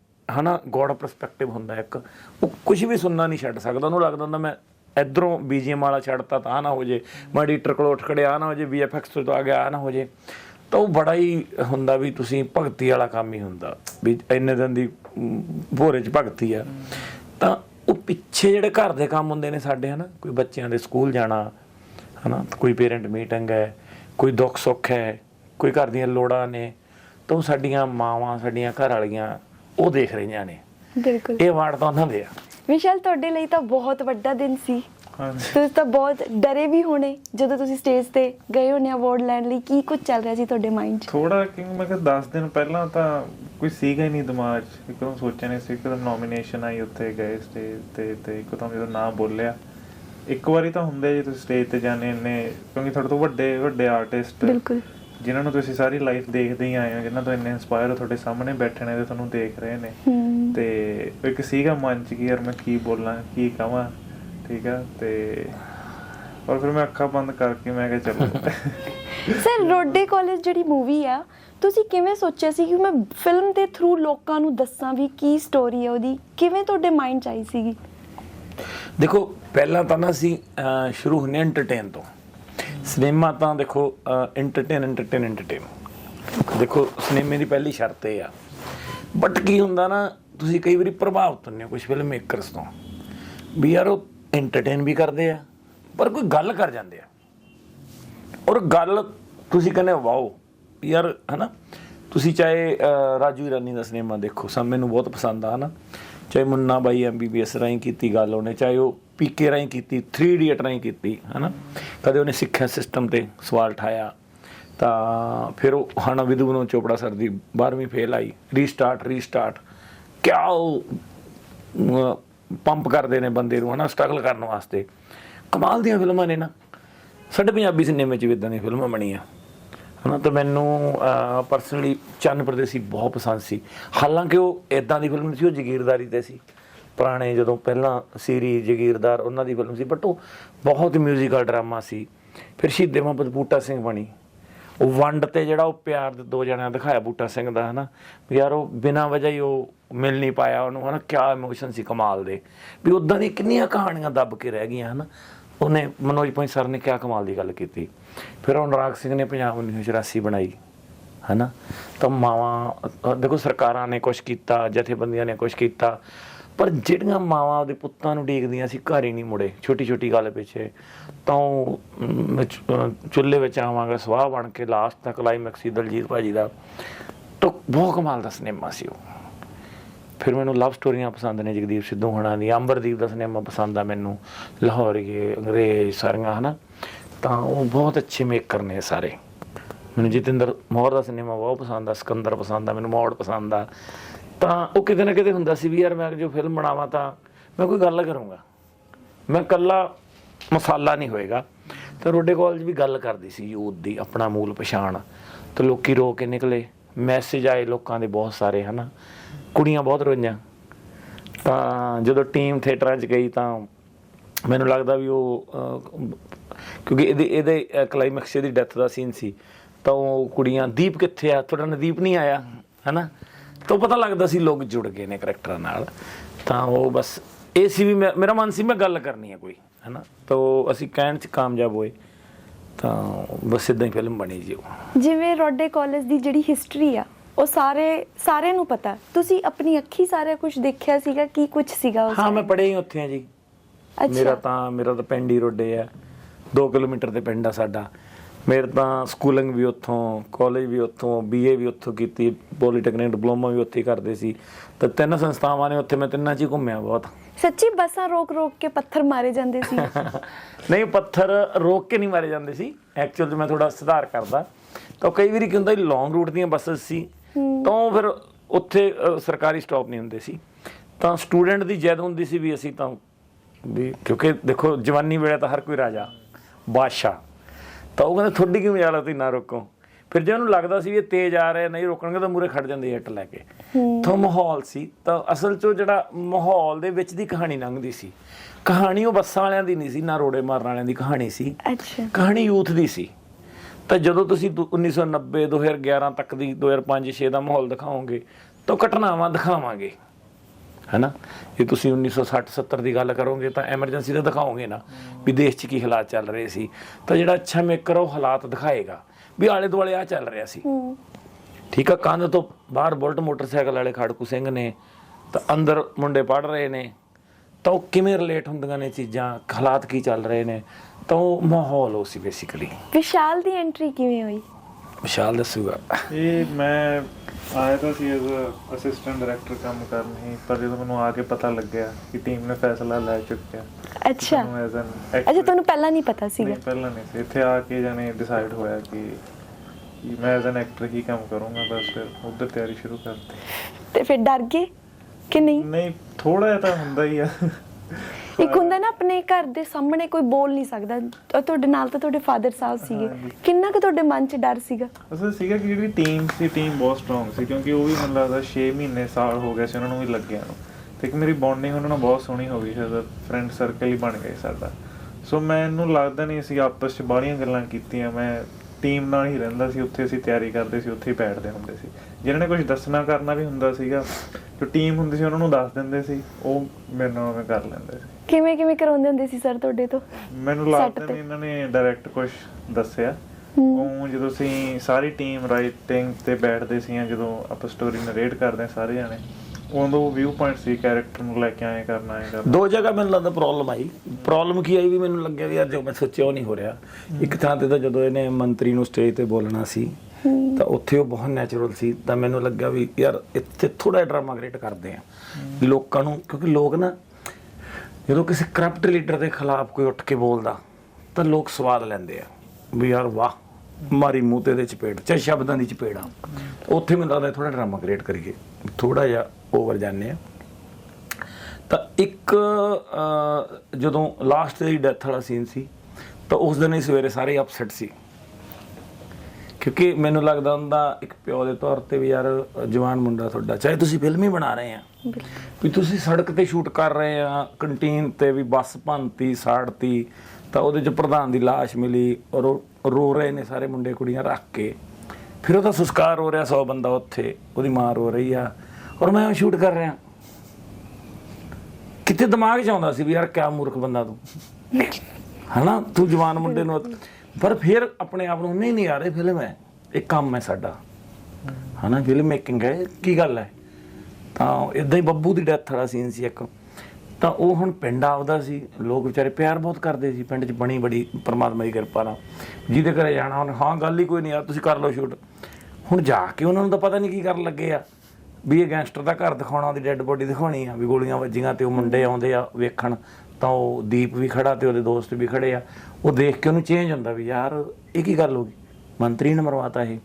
ਹਨਾ ਗੋਡ ਪਰਸਪੈਕਟਿਵ ਹੁੰਦਾ ਇੱਕ। ਉਹ ਕੁਝ ਵੀ ਸੁਣਨਾ ਨਹੀਂ ਛੱਡ ਸਕਦਾ। ਉਹਨੂੰ ਲੱਗਦਾ ਹੁੰਦਾ ਮੈਂ ਇਧਰੋਂ ਬੀਜੀਐਮ ਵਾਲਾ ਛੱਡਤਾ ਤਾਂ ਨਾ ਹੋ ਜੇ। ਮੈਂ ਐਡੀਟਰ ਕੋਲ ਉੱਠ ਖੜਿਆ ਆਹ ਨਾ ਹੋ ਜੇ ਵੀਐਫਐਕਸ ਤੋਂ ਆ ਗਿਆ ਨਾ ਹੋ ਜੇ। ਤਾਂ ਉਹ ਬੜਾ ਹੀ ਹੁੰਦਾ ਵੀ ਤੁਸੀਂ ਭਗਤੀ ਵਾਲਾ ਕੰਮ ਹੀ ਹੁੰਦਾ ਵੀ ਇੰਨੇ ਦਿਨ ਦੀ ਭੋਰੇ 'ਚ ਭਗਤੀ ਆ। ਤਾਂ ਉਹ ਪਿੱਛੇ ਜਿਹੜੇ ਘਰ ਦੇ ਕੰਮ ਹੁੰਦੇ ਨੇ ਸਾਡੇ ਹਨਾ ਕੋਈ ਬੱਚਿਆਂ ਦੇ ਸਕੂਲ ਜਾਣਾ ਹਨਾ ਕੋਈ ਪੇਰੈਂਟ ਮੀਟਿੰਗ ਹੈ ਕੋਈ ਦੁੱਖ ਸੁੱਖ ਹੈ ਕੋਈ ਘਰ ਦੀਆਂ ਲੋੜਾਂ ਨੇ ਤਾਂ ਉਹ ਸਾਡੀਆਂ ਮਾਵਾਂ ਸਾਡੀਆਂ ਘਰ ਵਾਲੀਆਂ ਉਹ ਦੇਖ ਰਹੀਆਂ ਨੇ। ਬਿਲਕੁਲ। ਇਹ ਵਾਰਡ ਤਾਂ ਉਹਨਾਂ ਦੇ ਆ। ਵਿਸ਼ਾਲ ਤੁਹਾਡੇ ਲਈ ਤਾਂ ਬਹੁਤ ਵੱਡਾ ਦਿਨ ਸੀ। ਹਾਂਜੀ। ਤੁਸੀਂ ਤਾਂ ਬਹੁਤ ਡਰੇ ਵੀ ਹੋਣੇ ਜਦੋਂ ਤੁਸੀਂ ਸਟੇਜ ਤੇ ਗਏ ਹੋਣੇ ਅਵਾਰਡ ਲੈਣ ਲਈ। ਕੀ ਕੁਝ ਚੱਲ ਰਿਹਾ ਸੀ ਤੁਹਾਡੇ ਮਾਈਂਡ 'ਚ? ਥੋੜਾ ਕਿ ਮੈਂ ਕਿਹਾ 10 ਦਿਨ ਪਹਿਲਾਂ ਤਾਂ ਕੋਈ ਸੀਗਾ ਹੀ ਨਹੀਂ ਦਿਮਾਗ 'ਚ। ਇੱਕਦਮ ਸੋਚਿਆ ਨਹੀਂ ਸੀ ਇੱਕਦਮ ਨੋਮੀਨੇਸ਼ਨ ਆਈ ਉੱਥੇ ਗਏ ਸਟੇਜ ਤੇ ਤੇ ਇੱਕਦਮ ਜਦੋਂ ਨਾਮ ਬੋਲਿਆ। ਇੱਕ ਵਾਰੀ ਤਾਂ ਹੁੰਦਾ ਜੇ ਤੁਸੀਂ ਸਟੇਜ ਤੇ ਜਾਣੇ ਇੰਨੇ ਕਿਉਂਕਿ ਤੁਹਾਡੇ ਤੋਂ ਵੱਡੇ ਵੱਡੇ ਆਰਟਿਸਟ ਬਿਲਕੁਲ। ਜਿਨ੍ਹਾਂ ਨੂੰ ਤੁਸੀਂ ਸਾਰੀ ਲਾਈਫ ਦੇਖਦੇ ਹੀ ਆਏ ਹੋ ਜਿਨ੍ਹਾਂ ਤੋਂ ਇੰਨੇ ਇਨਸਪਾਇਰ ਹੋ ਤੁਹਾਡੇ ਸਾਹਮਣੇ ਬੈਠੇ ਨੇ ਤੇ ਤੁਹਾਨੂੰ ਦੇਖ ਰਹੇ ਨੇ। ਹੂੰ। ਤੇ ਇੱਕ ਸੀਗਾ ਮਨ ਚ ਕਿ ਯਾਰ ਮੈਂ ਕੀ ਬੋਲਾਂ ਕੀ ਕਵਾਂ ਠੀਕ ਆ ਤੇ ਔਰ ਫਿਰ ਮੈਂ ਅੱਖਾਂ ਬੰਦ ਕਰਕੇ ਮੈਂ ਕਿਹਾ ਚਲੋ। ਸਰ ਰੋਡੇ ਕਾਲਜ ਜਿਹੜੀ ਮੂਵੀ ਆ ਤੁਸੀਂ ਕਿਵੇਂ ਸੋਚਿਆ ਸੀ ਕਿ ਮੈਂ ਫਿਲਮ ਦੇ ਥਰੂ ਲੋਕਾਂ ਨੂੰ ਦੱਸਾਂ ਵੀ ਕੀ ਸਟੋਰੀ ਹੈ ਉਹਦੀ? ਕਿਵੇਂ ਤੁਹਾਡੇ ਮਾਈਂਡ 'ਚ ਆਈ ਸੀਗੀ? ਦੇਖੋ ਪਹਿਲਾਂ ਤਾਂ ਨਾ ਅਸੀਂ ਸ਼ੁਰੂ ਹੁੰਨੇ ਐਂਟਰਟੇਨ ਤੋਂ। ਸਿਨੇਮਾ ਤਾਂ ਦੇਖੋ ਐਂਟਰਟੇਨ ਐਂਟਰਟੇਨ ਐਂਟਰਟੇਨ ਦੇਖੋ ਸਿਨੇਮੇ ਦੀ ਪਹਿਲੀ ਸ਼ਰਤ ਇਹ ਆ। ਬਟ ਕੀ ਹੁੰਦਾ ਨਾ ਤੁਸੀਂ ਕਈ ਵਾਰੀ ਪ੍ਰਭਾਵਿਤ ਹੁੰਦੇ ਹੋ ਕੁਝ ਫਿਲਮ ਮੇਕਰਸ ਤੋਂ। ਵੀ ਯਾਰ ਉਹ ਐਂਟਰਟੇਨ ਵੀ ਕਰਦੇ ਆ ਪਰ ਕੋਈ ਗੱਲ ਕਰ ਜਾਂਦੇ ਆ। ਔਰ ਗੱਲ ਤੁਸੀਂ ਕਹਿੰਦੇ ਹੋ, ਵਾਓ ਯਾਰ ਹਨਾ? ਤੁਸੀਂ ਚਾਹੇ ਰਾਜੂ ਇਰਾਨੀ ਦਾ ਸਿਨੇਮਾ ਦੇਖੋ ਸਭ ਮੈਨੂੰ ਬਹੁਤ ਪਸੰਦ ਆ ਹਨਾ? ਚਾਹੇ ਮੁੰਨਾ ਬਾਈ ਐਮਬੀਬੀਐਸ ਰਾਹੀਂ ਕੀਤੀ ਗੱਲ ਉਹਨੇ ਚਾਹੇ ਉਹ ਪੀਕੇ ਰਾਹੀਂ ਕੀਤੀ 3 ਇਡੀਅਟ ਰਾਹੀਂ ਕੀਤੀ ਹਨਾ? ਕਦੇ ਉਹਨੇ ਸਿੱਖਿਆ ਸਿਸਟਮ ਤੇ ਸਵਾਲ ਉਠਾਇਆ ਤਾਂ ਫਿਰ ਉਹ ਹਨਾ ਵਿਧੂ ਬਨੋ ਚੋਪੜਾ ਸਰ ਦੀ 12ਵੀਂ ਫੇਲ ਆਈ ਰੀਸਟਾਰਟ ਰੀਸਟਾਰਟ ਕਿਆ ਉਹ ਪੰਪ ਕਰਦੇ ਨੇ ਬੰਦੇ ਨੂੰ, ਹਨਾ ਸਟਰਗਲ ਕਰਨ ਵਾਸਤੇ। ਕਮਾਲ ਦੀਆਂ ਫਿਲਮਾਂ ਨੇ ਨਾ। ਸਾਡੇ ਪੰਜਾਬੀ ਸਿਨੇਮੇ 'ਚ ਵੀ ਇਦਾਂ ਦੀਆਂ ਫਿਲਮਾਂ ਬਣੀਆਂ। ਹਨਾ, ਤਾਂ ਮੈਨੂੰ ਪਰਸਨਲੀ ਚੰਨ ਪਰਦੇਸੀ ਬਹੁਤ ਪਸੰਦ ਸੀ। ਹਾਲਾਂਕਿ ਉਹ ਇਦਾਂ ਦੀ ਫਿਲਮ ਸੀ, ਉਹ ਜਗੀਰਦਾਰੀ ਤੇ ਸੀ। ਪੁਰਾਣੇ ਜਦੋਂ ਪਹਿਲਾਂ ਸੀਰੀ ਜਗੀਰਦਾਰ ਉਹਨਾਂ ਦੀ ਫਿਲਮ ਸੀ ਬਟ ਉਹ ਬਹੁਤ ਮਿਊਜ਼ੀਕਲ ਡਰਾਮਾ ਸੀ। ਫਿਰ ਸ਼ਹੀਦੇ ਮੁਹੰਮਦ ਬੂਟਾ ਸਿੰਘ ਬਣੀ। ਉਹ ਵੰਡ ਤੇ ਜਿਹੜਾ ਉਹ ਪਿਆਰ ਦੇ ਦੋ ਜਣਿਆਂ ਦਿਖਾਇਆ ਬੂਟਾ ਸਿੰਘ ਦਾ, ਹਨਾ? ਵੀ ਯਾਰ ਉਹ ਬਿਨਾਂ ਵਜ੍ਹਾ ਹੀ ਉਹ ਮਿਲ ਨਹੀਂ ਪਾਇਆ ਉਹਨੂੰ, ਹਨਾ? ਕਿਆ ਇਮੋਸ਼ਨ ਸੀ ਕਮਾਲ ਦੇ। ਵੀ ਉਦਾਂ ਦੀ ਕਿੰਨੀਆਂ ਕਹਾਣੀਆਂ ਦੱਬ ਕੇ ਰਹਿ ਗਈਆਂ, ਹਨਾ? ਉਹਨੇ ਮਨੋਜ ਪੰਜ ਸਰ ਨੇ ਕਿਆ ਕਮਾਲ ਦੀ ਗੱਲ ਕੀਤੀ। ਫਿਰ ਉਹ ਨਰਾਗ ਸਿੰਘ ਨੇ ਪੰਜਾਬ 1984 ਬਣਾਈ, ਹਨਾ? ਤਾਂ ਮਾਵਾਂ ਦੇਖੋ ਸਰਕਾਰਾਂ ਨੇ ਕੁਝ ਕੀਤਾ, ਜਥੇਬੰਦੀਆਂ ਨੇ ਕੁਝ ਕੀਤਾ ਪਰ ਜਿਹੜੀਆਂ ਮਾਵਾਂ ਉਹਦੇ ਪੁੱਤਾਂ ਨੂੰ ਡੀਕਦੀਆਂ ਸੀ ਘਰ ਹੀ ਨਹੀਂ ਮੁੜੇ। ਛੋਟੀ ਛੋਟੀ ਗੱਲ ਪਿੱਛੇ। ਤਾਂ ਉਹ, ਚੁੱਲ੍ਹੇ ਵਿੱਚ ਆਵਾਂਗਾ ਸਵਾਹ ਬਣ ਕੇ ਲਾਸਟ ਤੱਕ ਕਲਾਈਮੈਕਸ ਸੀ ਦਲਜੀਤ ਭਾਜੀ ਦਾ। ਤਾਂ ਬਹੁਤ ਕਮਾਲ ਦਾ ਸਿਨੇਮਾ ਸੀ ਉਹ। ਫਿਰ ਮੈਨੂੰ ਲਵ ਸਟੋਰੀਆਂ ਪਸੰਦ ਨੇ ਜਗਦੀਪ ਸਿੱਧੂ ਹੋਣਾ ਦੀ ਅੰਬਰਦੀਪ ਦਾ ਸਿਨੇਮਾ ਪਸੰਦ ਆ ਮੈਨੂੰ। ਲਾਹੌਰੀਏ ਅੰਗਰੇਜ਼ ਸਾਰੀਆਂ ਹਨਾ? ਤਾਂ ਉਹ ਬਹੁਤ ਅੱਛੇ ਮੇਕਰ ਨੇ ਸਾਰੇ। ਮੈਨੂੰ ਜਤਿੰਦਰ ਮੋਹਰ ਦਾ ਸਿਨੇਮਾ ਬਹੁਤ ਪਸੰਦ ਆ ਸਿਕੰਦਰ ਪਸੰਦ ਆ ਮੈਨੂੰ ਮੋੜ ਪਸੰਦ ਆ। ਤਾਂ ਉਹ ਕਿਤੇ ਨਾ ਕਿਤੇ ਹੁੰਦਾ ਸੀ ਵੀ ਯਾਰ ਮੈਂ ਜੋ ਫਿਲਮ ਬਣਾਵਾਂ ਤਾਂ ਮੈਂ ਕੋਈ ਗੱਲ ਕਰੂੰਗਾ। ਮੈਂ ਕੱਲਾ ਮਸਾਲਾ ਨਹੀਂ ਹੋਏਗਾ। ਤਾਂ ਰੋਡੇ ਕਾਲਜ ਵੀ ਗੱਲ ਕਰਦੀ ਸੀ ਯੂਥ ਦੀ, ਆਪਣਾ ਮੂਲ ਪਛਾਣ। ਤੇ ਲੋਕੀ ਰੋ ਕੇ ਨਿਕਲੇ। ਮੈਸੇਜ ਆਏ ਲੋਕਾਂ ਦੇ ਬਹੁਤ ਸਾਰੇ, ਹਨਾ? ਕੁੜੀਆਂ ਬਹੁਤ ਰੋਈਆਂ। ਤਾਂ ਜਦੋਂ ਟੀਮ ਥੀਏਟਰਾਂ 'ਚ ਗਈ ਤਾਂ ਮੈਨੂੰ ਲੱਗਦਾ ਵੀ ਉਹ ਕਿਉਂਕਿ ਇਹਦੇ ਇਹਦੇ ਕਲਾਈਮੈਕਸ ਦੀ ਡੈਥ ਦਾ ਸੀਨ ਸੀ। ਤਾਂ ਉਹ ਕੁੜੀਆਂ, ਦੀਪ ਕਿੱਥੇ ਆ? ਤੁਹਾਡਾ ਨਦੀਪ ਨਹੀਂ ਆਇਆ? ਹਨਾ? ਤਾਂ ਪਤਾ ਲੱਗਦਾ ਸੀ ਲੋਕ ਜੁੜ ਗਏ ਨੇ ਕਰੈਕਟਰਾਂ ਨਾਲ। ਤਾਂ ਉਹ ਬਸ ਇਹ ਸੀ ਵੀ ਮੇਰਾ ਮਨ ਸੀ ਮੈਂ ਗੱਲ ਕਰਨੀ ਹੈ ਕੋਈ ਹਨਾ? ਤਾਂ ਅਸੀਂ ਕਹਿਣ 'ਚ ਕਾਮਯਾਬ ਹੋਏ ਤਾਂ ਬਸ ਇਦਾਂ ਹੀ ਫਿਲਮ ਬਣੀ ਜੀ ਉਹ। ਜਿਵੇਂ ਰੋਡੇ ਕਾਲਜ ਦੀ ਜਿਹੜੀ ਹਿਸਟਰੀ ਆ ਉਹ ਸਾਰੇ ਸਾਰਿਆਂ ਨੂੰ ਪਤਾ। ਤੁਸੀਂ ਆਪਣੀ ਅੱਖੀ ਸਾਰਾ ਕੁਝ ਦੇਖਿਆ ਸੀਗਾ ਕੀ ਕੁਝ ਸੀਗਾ ਉਸ ਹਾਂ? ਮੈਂ ਪੜ੍ਹਿਆ ਹੀ ਉੱਥੇ ਆ ਜੀ। ਅੱਛਾ। ਮੇਰਾ ਤਾਂ ਮੇਰਾ ਤਾਂ ਪਿੰਡ ਹੀ ਰੋਡੇ ਆ। 2 ਕਿਲੋਮੀਟਰ ਤੇ ਪਿੰਡ ਆ ਸਾਡਾ। ਮੇਰੇ ਤਾਂ ਸਕੂਲਿੰਗ ਵੀ ਉੱਥੋਂ ਕਾਲਜ ਵੀ ਉੱਥੋਂ ਬੀਏ ਵੀ ਉੱਥੋਂ ਕੀਤੀ ਪੋਲੀਟੈਕਨਿਕ ਡਿਪਲੋਮਾ ਵੀ ਉੱਥੇ ਕਰਦੇ ਸੀ। ਤਾਂ ਤਿੰਨ ਸੰਸਥਾਵਾਂ ਨੇ ਉੱਥੇ ਮੈਂ ਤਿੰਨਾਂ 'ਚ ਹੀ ਘੁੰਮਿਆ ਬਹੁਤ। ਸੱਚੀ ਬੱਸਾਂ ਰੋਕ ਰੋਕ ਕੇ ਪੱਥਰ ਮਾਰੇ ਜਾਂਦੇ ਸੀ? ਨਹੀਂ ਪੱਥਰ ਰੋਕ ਕੇ ਨਹੀਂ ਮਾਰੇ ਜਾਂਦੇ ਸੀ। ਐਕਚੁਅਲ 'ਚ ਮੈਂ ਥੋੜਾ ਸੁਧਾਰ ਕਰਦਾ। ਤਾਂ ਕਈ ਵਾਰੀ ਕੀ ਹੁੰਦਾ ਲੌਂਗ ਰੂਟ ਦੀਆਂ ਬੱਸਸ ਸੀ। ਤਾਂ ਫਿਰ ਉੱਥੇ ਸਰਕਾਰੀ ਸਟਾਪ ਨਹੀਂ ਹੁੰਦੇ ਸੀ। ਤਾਂ ਸਟੂਡੈਂਟ ਦੀ ਜਿੱਦ ਹੁੰਦੀ ਸੀ ਵੀ ਅਸੀਂ ਤਾਂ ਵੀ ਕਿਉਂਕਿ ਦੇਖੋ ਜਵਾਨੀ ਵੇਲੇ ਤਾਂ ਹਰ ਕੋਈ ਰਾਜਾ ਬਾਦਸ਼ਾਹ। ਤਾਂ ਉਹ ਕਹਿੰਦੇ ਤੁਹਾਡੀ ਕਿਵੇਂ ਹਾਲਤ ਹੀ ਨਾ ਰੋਕੋ? ਫਿਰ ਜੇ ਉਹਨੂੰ ਲੱਗਦਾ ਸੀ ਵੀ ਇਹ ਤੇਜ਼ ਆ ਰਿਹਾ ਨਹੀਂ ਰੋਕਣਗੇ ਤਾਂ ਮੂਰੇ ਖੜ ਜਾਂਦੇ ਹਿੱਟ ਲੈ ਕੇ। ਤਾਂ ਮਾਹੌਲ ਸੀ। ਤਾਂ ਅਸਲ 'ਚ ਜਿਹੜਾ ਮਾਹੌਲ ਦੇ ਵਿੱਚ ਦੀ ਕਹਾਣੀ ਲੰਘਦੀ ਸੀ। ਕਹਾਣੀ ਉਹ ਬੱਸਾਂ ਵਾਲਿਆਂ ਦੀ ਨਹੀਂ ਸੀ ਨਾ ਰੋੜੇ ਮਾਰਨ ਵਾਲਿਆਂ ਦੀ ਕਹਾਣੀ ਸੀ। ਅੱਛਾ। ਕਹਾਣੀ ਯੂਥ ਦੀ ਸੀ। ਤਾਂ ਜਦੋਂ ਤੁਸੀਂ ਦੁ- 1990 2011 ਤੱਕ ਦੀ 2005 6 ਦਾ ਮਾਹੌਲ ਦਿਖਾਓਗੇ ਤਾਂ ਘਟਨਾਵਾਂ ਦਿਖਾਵਾਂਗੇ। ਹੈਨਾ? ਜੇ ਤੁਸੀਂ 1960 70 ਦੀ ਗੱਲ ਕਰੋਗੇ ਤਾਂ ਐਮਰਜੈਂਸੀ ਦਾ ਦਿਖਾਓਗੇ ਨਾ ਵੀ ਦੇਸ਼ 'ਚ ਕੀ ਹਾਲਾਤ ਚੱਲ ਰਹੇ ਸੀ। ਤਾਂ ਜਿਹੜਾ ਅੱਛਾ ਮੇਕਰ ਉਹ ਹਾਲਾਤ ਦਿਖਾਏਗਾ ਵੀ ਆਲੇ ਦੁਆਲੇ ਆ ਚੱਲ ਰਿਹਾ ਸੀ। ਹੂੰ। ਠੀਕ ਆ ਕੰਧ ਤੋਂ ਬਾਹਰ ਬੁਲਟ ਮੋਟਰਸਾਈਕਲ ਵਾਲੇ ਖੜਕੂ ਸਿੰਘ ਨੇ ਤਾਂ ਅੰਦਰ ਮੁੰਡੇ ਪੜ ਰਹੇ ਨੇ। ਤਾਂ ਉਹ ਕਿਵੇਂ ਰਿਲੇਟ ਹੁੰਦੀਆਂ ਨੇ ਚੀਜ਼ਾਂ? ਹਾਲਾਤ ਕੀ ਚੱਲ ਰਹੇ ਨੇ? ਤਾਂ ਉਹ ਮਾਹੌਲ ਉਹ ਸੀ ਬੇਸਿਕਲੀ ਵਿਸ਼ਾਲ ਦੀ ਐਂਟਰੀ ਕਿਵੇਂ ਹੋਈ? ਵਿਸ਼ਾਲ ਦੱਸੂਗਾ। ਇਹ ਮੈਂ ਆਇਆ ਤਾਂ ਸੀ ਐਜ਼ ਅਸਿਸਟੈਂਟ ਡਾਇਰੈਕਟਰ ਕੰਮ ਕਰਨ ਹੀ ਪਰ ਜਦੋਂ ਮੈਨੂੰ ਆ ਕੇ ਪਤਾ ਲੱਗਿਆ ਕਿ ਟੀਮ ਨੇ ਫੈਸਲਾ ਲੈ ਚੁੱਕਿਆ ਅੱਛਾ। ਮੈਨੂੰ ਐਜ਼ ਐਨ ਅੱਛਾ ਤੁਹਾਨੂੰ ਪਹਿਲਾਂ ਨਹੀਂ ਪਤਾ ਸੀਗਾ? ਨਹੀਂ ਪਹਿਲਾਂ ਨਹੀਂ ਸੀ। ਇੱਥੇ ਆ ਕੇ ਜਾਨੇ ਡਿਸਾਈਡ ਹੋਇਆ ਕਿ ਮੈਂ ਐਜ਼ ਐਨ ਐਕਟਰ ਹੀ ਕੰਮ ਕਰੂੰਗਾ ਬਸ ਫਿਰ ਉਧਰ ਤਿਆਰੀ ਸ਼ੁਰੂ ਕਰਤੀ। ਤੇ ਫਿਰ ਡਰ ਗਏ ਕਿ ਨਹੀਂ? ਨਹੀਂ ਥੋੜਾ ਜਿਹਾ ਤਾਂ ਹੁੰਦਾ ਹੀ ਆ। ਇੱਕ ਹੁੰਦਾ ਨਾ ਆਪਣੇ ਘਰ ਦੇ ਸਾਹਮਣੇ ਕੋਈ ਬੋਲ ਨਹੀਂ ਸਕਦਾ। ਤੁਹਾਡੇ ਨਾਲ ਤਾਂ ਤੁਹਾਡੇ ਫਾਦਰ ਸਾਹਿਬ ਸੀਗੇ। ਕਿੰਨਾ ਕੁ ਤੁਹਾਡੇ ਮਨ 'ਚ ਡਰ ਸੀਗਾ? ਅਸਲ ਸੀਗਾ ਕਿ ਜਿਹੜੀ ਟੀਮ ਸੀ ਟੀਮ ਬਹੁਤ ਸਟਰੋਂਗ ਸੀ ਕਿਉਂਕਿ ਉਹ ਵੀ ਮੈਨੂੰ ਲੱਗਦਾ 6 ਮਹੀਨੇ ਸਾਲ ਹੋ ਗਏ ਸੀ ਉਹਨਾਂ ਨੂੰ ਵੀ ਲੱਗਿਆ ਨੂੰ। ਤੇ ਇੱਕ ਮੇਰੀ ਬੌਂਡਿੰਗ ਉਹਨਾਂ ਨਾਲ ਬਹੁਤ ਸੋਹਣੀ ਹੋ ਗਈ ਸੀ ਫਰੈਂਡ ਸਰਕਲ ਹੀ ਬਣ ਗਏ ਸਾਡਾ। ਸੋ ਮੈਨੂੰ ਲੱਗਦਾ ਨਹੀਂ ਅਸੀਂ ਆਪਸ 'ਚ ਬਾਹਲੀਆਂ ਗੱਲਾਂ ਕੀਤੀਆਂ ਮੈਂ ਟੀਮ ਨਾਲ ਹੀ ਰਹਿੰਦਾ ਸੀ ਉੱਥੇ ਅਸੀਂ ਤਿਆਰੀ ਕਰਦੇ ਸੀ ਉੱਥੇ ਹੀ ਬੈਠਦੇ ਹੁੰਦੇ ਸੀ। ਜਿਹਨਾਂ ਨੇ ਕੁਝ ਦੱਸਣਾ ਕਰਨਾ ਵੀ ਹੁੰਦਾ ਸੀਗਾ ਜੋ ਟੀਮ ਹੁੰਦੀ ਸੀ ਉਹਨਾਂ ਨੂੰ ਦੱਸ ਦਿੰਦੇ ਸੀ ਉਹ ਮੇਰੇ ਨਾਲ ਉਵੇਂ ਕਰ ਲੈਂਦੇ ਸੀ। ਕਿਵੇਂ ਕਿਵੇਂ ਕਰਾਉਂਦੇ ਹੁੰਦੇ ਸੀ ਸਰ ਤੁਹਾਡੇ ਤੋਂ? ਮੈਨੂੰ ਲੱਗਦਾ। ਨਹੀਂ ਇਹਨਾਂ ਨੇ ਡਾਇਰੈਕਟ ਕੁਝ ਦੱਸਿਆ। ਉਹ ਜਦੋਂ ਅਸੀਂ ਸਾਰੀ ਟੀਮ ਰਾਈਟਿੰਗ ਤੇ ਬੈਠਦੇ ਸੀ ਜਾਂ ਜਦੋਂ ਆਪਾਂ ਸਟੋਰੀ ਨਰੇਟ ਕਰਦੇ ਸਾਰੇ ਜਾਣੇ ਉਦੋਂ ਵਿਊ ਪੁਆਇੰਟ ਸੀ ਕੈਰੈਕਟਰ ਨੂੰ ਲੈ ਕੇ ਆਏ ਕਰਨਾ ਹੈ ਕਰਨਾ। ਦੋ ਜਗ੍ਹਾ ਮੈਨੂੰ ਲੱਗਦਾ ਪ੍ਰੋਬਲਮ ਆਈ। ਪ੍ਰੋਬਲਮ ਕੀ ਆਈ ਵੀ ਮੈਨੂੰ ਲੱਗਿਆ ਵੀ ਯਾਰ ਜੋ ਮੈਂ ਸੋਚਿਆ ਉਹ ਨਹੀਂ ਹੋ ਰਿਹਾ। ਇੱਕ ਥਾਂ ਤੇ ਤਾਂ ਜਦੋਂ ਇਹਨੇ ਮੰਤਰੀ ਨੂੰ ਸਟੇਜ ਤੇ ਬੋਲਣਾ ਸੀ ਤਾਂ ਉੱਥੇ ਉਹ ਬਹੁਤ ਨੈਚੁਰਲ ਸੀ। ਤਾਂ ਮੈਨੂੰ ਲੱਗਾ ਵੀ ਯਾਰ ਇੱਥੇ ਥੋੜਾ ਡਰਾਮਾ ਕ੍ਰੀਏਟ ਕਰਦੇ ਆ ਲੋਕਾਂ ਨੂੰ ਕਿਉਂਕਿ ਲੋਕ ਨਾ ਜਦੋਂ ਕਿਸੇ ਕਰਪਟ ਲੀਡਰ ਦੇ ਖਿਲਾਫ ਕੋਈ ਉੱਠ ਕੇ ਬੋਲਦਾ, ਤਾਂ ਲੋਕ ਸਵਾਦ ਲੈਂਦੇ ਆ। ਵੀ ਯਾਰ ਵਾਹ, ਮਾਰੀ ਮੂੰਹ ਤੇ ਦੇ ਚਪੇੜ, ਚਾਹੇ ਸ਼ਬਦਾਂ ਦੀ ਚਪੇੜ ਆ। ਉੱਥੇ ਮੈਨੂੰ ਲੱਗਦਾ ਥੋੜਾ ਡਰਾਮਾ ਕ੍ਰੀਏਟ ਕਰੀਏ। ਥੋੜਾ ਜਿਹਾ ਓਵਰ ਜਾਂਦੇ ਆ। ਤਾਂ ਇੱਕ ਜਦੋਂ ਲਾਸਟ ਦੀ ਡੈਥ ਵਾਲਾ ਸੀਨ ਸੀ, ਤਾਂ ਉਸ ਦਿਨ ਹੀ ਸਵੇਰੇ ਸਾਰੇ ਅਪਸੈਟ ਸੀ। ਕਿਉਂਕਿ ਮੈਨੂੰ ਲੱਗਦਾ ਹੁੰਦਾ ਇੱਕ ਪਿਓ ਦੇ ਤੌਰ ਤੇ ਵੀ ਯਾਰ ਜਵਾਨ ਮੁੰਡਾ ਤੁਹਾਡਾ ਚਾਹੇ ਤੁਸੀਂ ਫਿਲਮ ਹੀ ਬਣਾ ਰਹੇ ਆ ਵੀ ਤੁਸੀਂ ਸੜਕ ਤੇ ਸ਼ੂਟ ਕਰ ਰਹੇ ਆ ਕੰਟੀਨ ਤੇ ਵੀ ਬੱਸ ਭੰਨਤੀ ਸਾੜਤੀ ਤਾਂ ਉਹਦੇ ਚ ਪ੍ਰਧਾਨ ਦੀ ਲਾਸ਼ ਮਿਲੀ ਔਰ ਰੋ ਰਹੇ ਨੇ ਸਾਰੇ ਮੁੰਡੇ ਕੁੜੀਆਂ ਰੱਖ ਕੇ। ਫਿਰ ਉਹਦਾ ਸੰਸਕਾਰ ਹੋ ਰਿਹਾ 100 ਬੰਦਾ ਉੱਥੇ ਉਹਦੀ ਮਾਂ ਰੋ ਰਹੀ ਆ ਔਰ ਮੈਂ ਸ਼ੂਟ ਕਰ ਰਿਹਾ। ਕਿਤੇ ਦਿਮਾਗ 'ਚ ਆਉਂਦਾ ਸੀ ਵੀ ਯਾਰ ਕਿਆ ਮੂਰਖ ਬੰਦਾ ਤੂੰ। ਹਨਾ? ਤੂੰ ਜਵਾਨ ਮੁੰਡੇ ਨੂੰ ਪਰ ਫਿਰ ਆਪਣੇ ਆਪ ਨੂੰ ਨਹੀਂ ਨਹੀਂ ਆ ਰਹੀ ਫਿਲਮ ਹੈ। ਇਹ ਕੰਮ ਹੈ ਸਾਡਾ। ਹਨਾ ਫਿਲਮ ਮੇਕਿੰਗ ਹੈ। ਕੀ ਗੱਲ ਹੈ? ਤਾਂ ਇਦਾਂ ਹੀ ਬੱਬੂ ਦੀ ਡੈਥ ਵਾਲਾ ਸੀਨ ਸੀ ਇੱਕ। ਤਾਂ ਉਹ ਹੁਣ ਪਿੰਡ ਆਉਂਦਾ ਸੀ। ਲੋਕ ਵਿਚਾਰੇ ਪਿਆਰ ਬਹੁਤ ਕਰਦੇ ਸੀ। ਪਿੰਡ 'ਚ ਬਣੀ ਬੜੀ ਪਰਮਾਤਮਾ ਦੀ ਕਿਰਪਾ ਨਾਲ। ਜਿਹਦੇ ਘਰੇ ਜਾਣਾ, ਉਹਨੇ, ਹਾਂ, ਗੱਲ ਹੀ ਕੋਈ ਨਹੀਂ ਯਾਰ ਤੁਸੀਂ ਕਰ ਲਓ ਸ਼ੂਟ ਹੁਣ ਜਾ ਕੇ ਉਹਨਾਂ ਨੂੰ ਤਾਂ ਪਤਾ ਨਹੀਂ ਕੀ ਕਰਨ ਲੱਗੇ ਆ। ਵੀ ਇਹ ਗੈਂਗਸਟਰ ਦਾ ਘਰ ਦਿਖਾਉਣਾ, ਉਹਦੀ ਡੈੱਡ ਬੋਡੀ ਦਿਖਾਉਣੀ ਆ। ਵੀ ਗੋਲੀਆਂ ਵੱਜੀਆਂ ਤੇ ਉਹ ਮੁੰਡੇ ਆਉਂਦੇ ਆ ਵੇਖਣ। ਤਾਂ ਉਹ ਦੀਪ ਵੀ ਖੜਾ ਤੇ ਉਹਦੇ ਦੋਸਤ ਵੀ ਖੜੇ ਆ। ਉਹ ਦੇਖ ਕੇ ਉਹਨੂੰ ਚੇਂਜ ਹੁੰਦਾ ਵੀ ਯਾਰ ਇਹ ਕੀ ਗੱਲ ਹੋ ਗਈ? ਮੰਤਰੀ ਨੇ ਮਰਵਾਤਾ ਇਹ।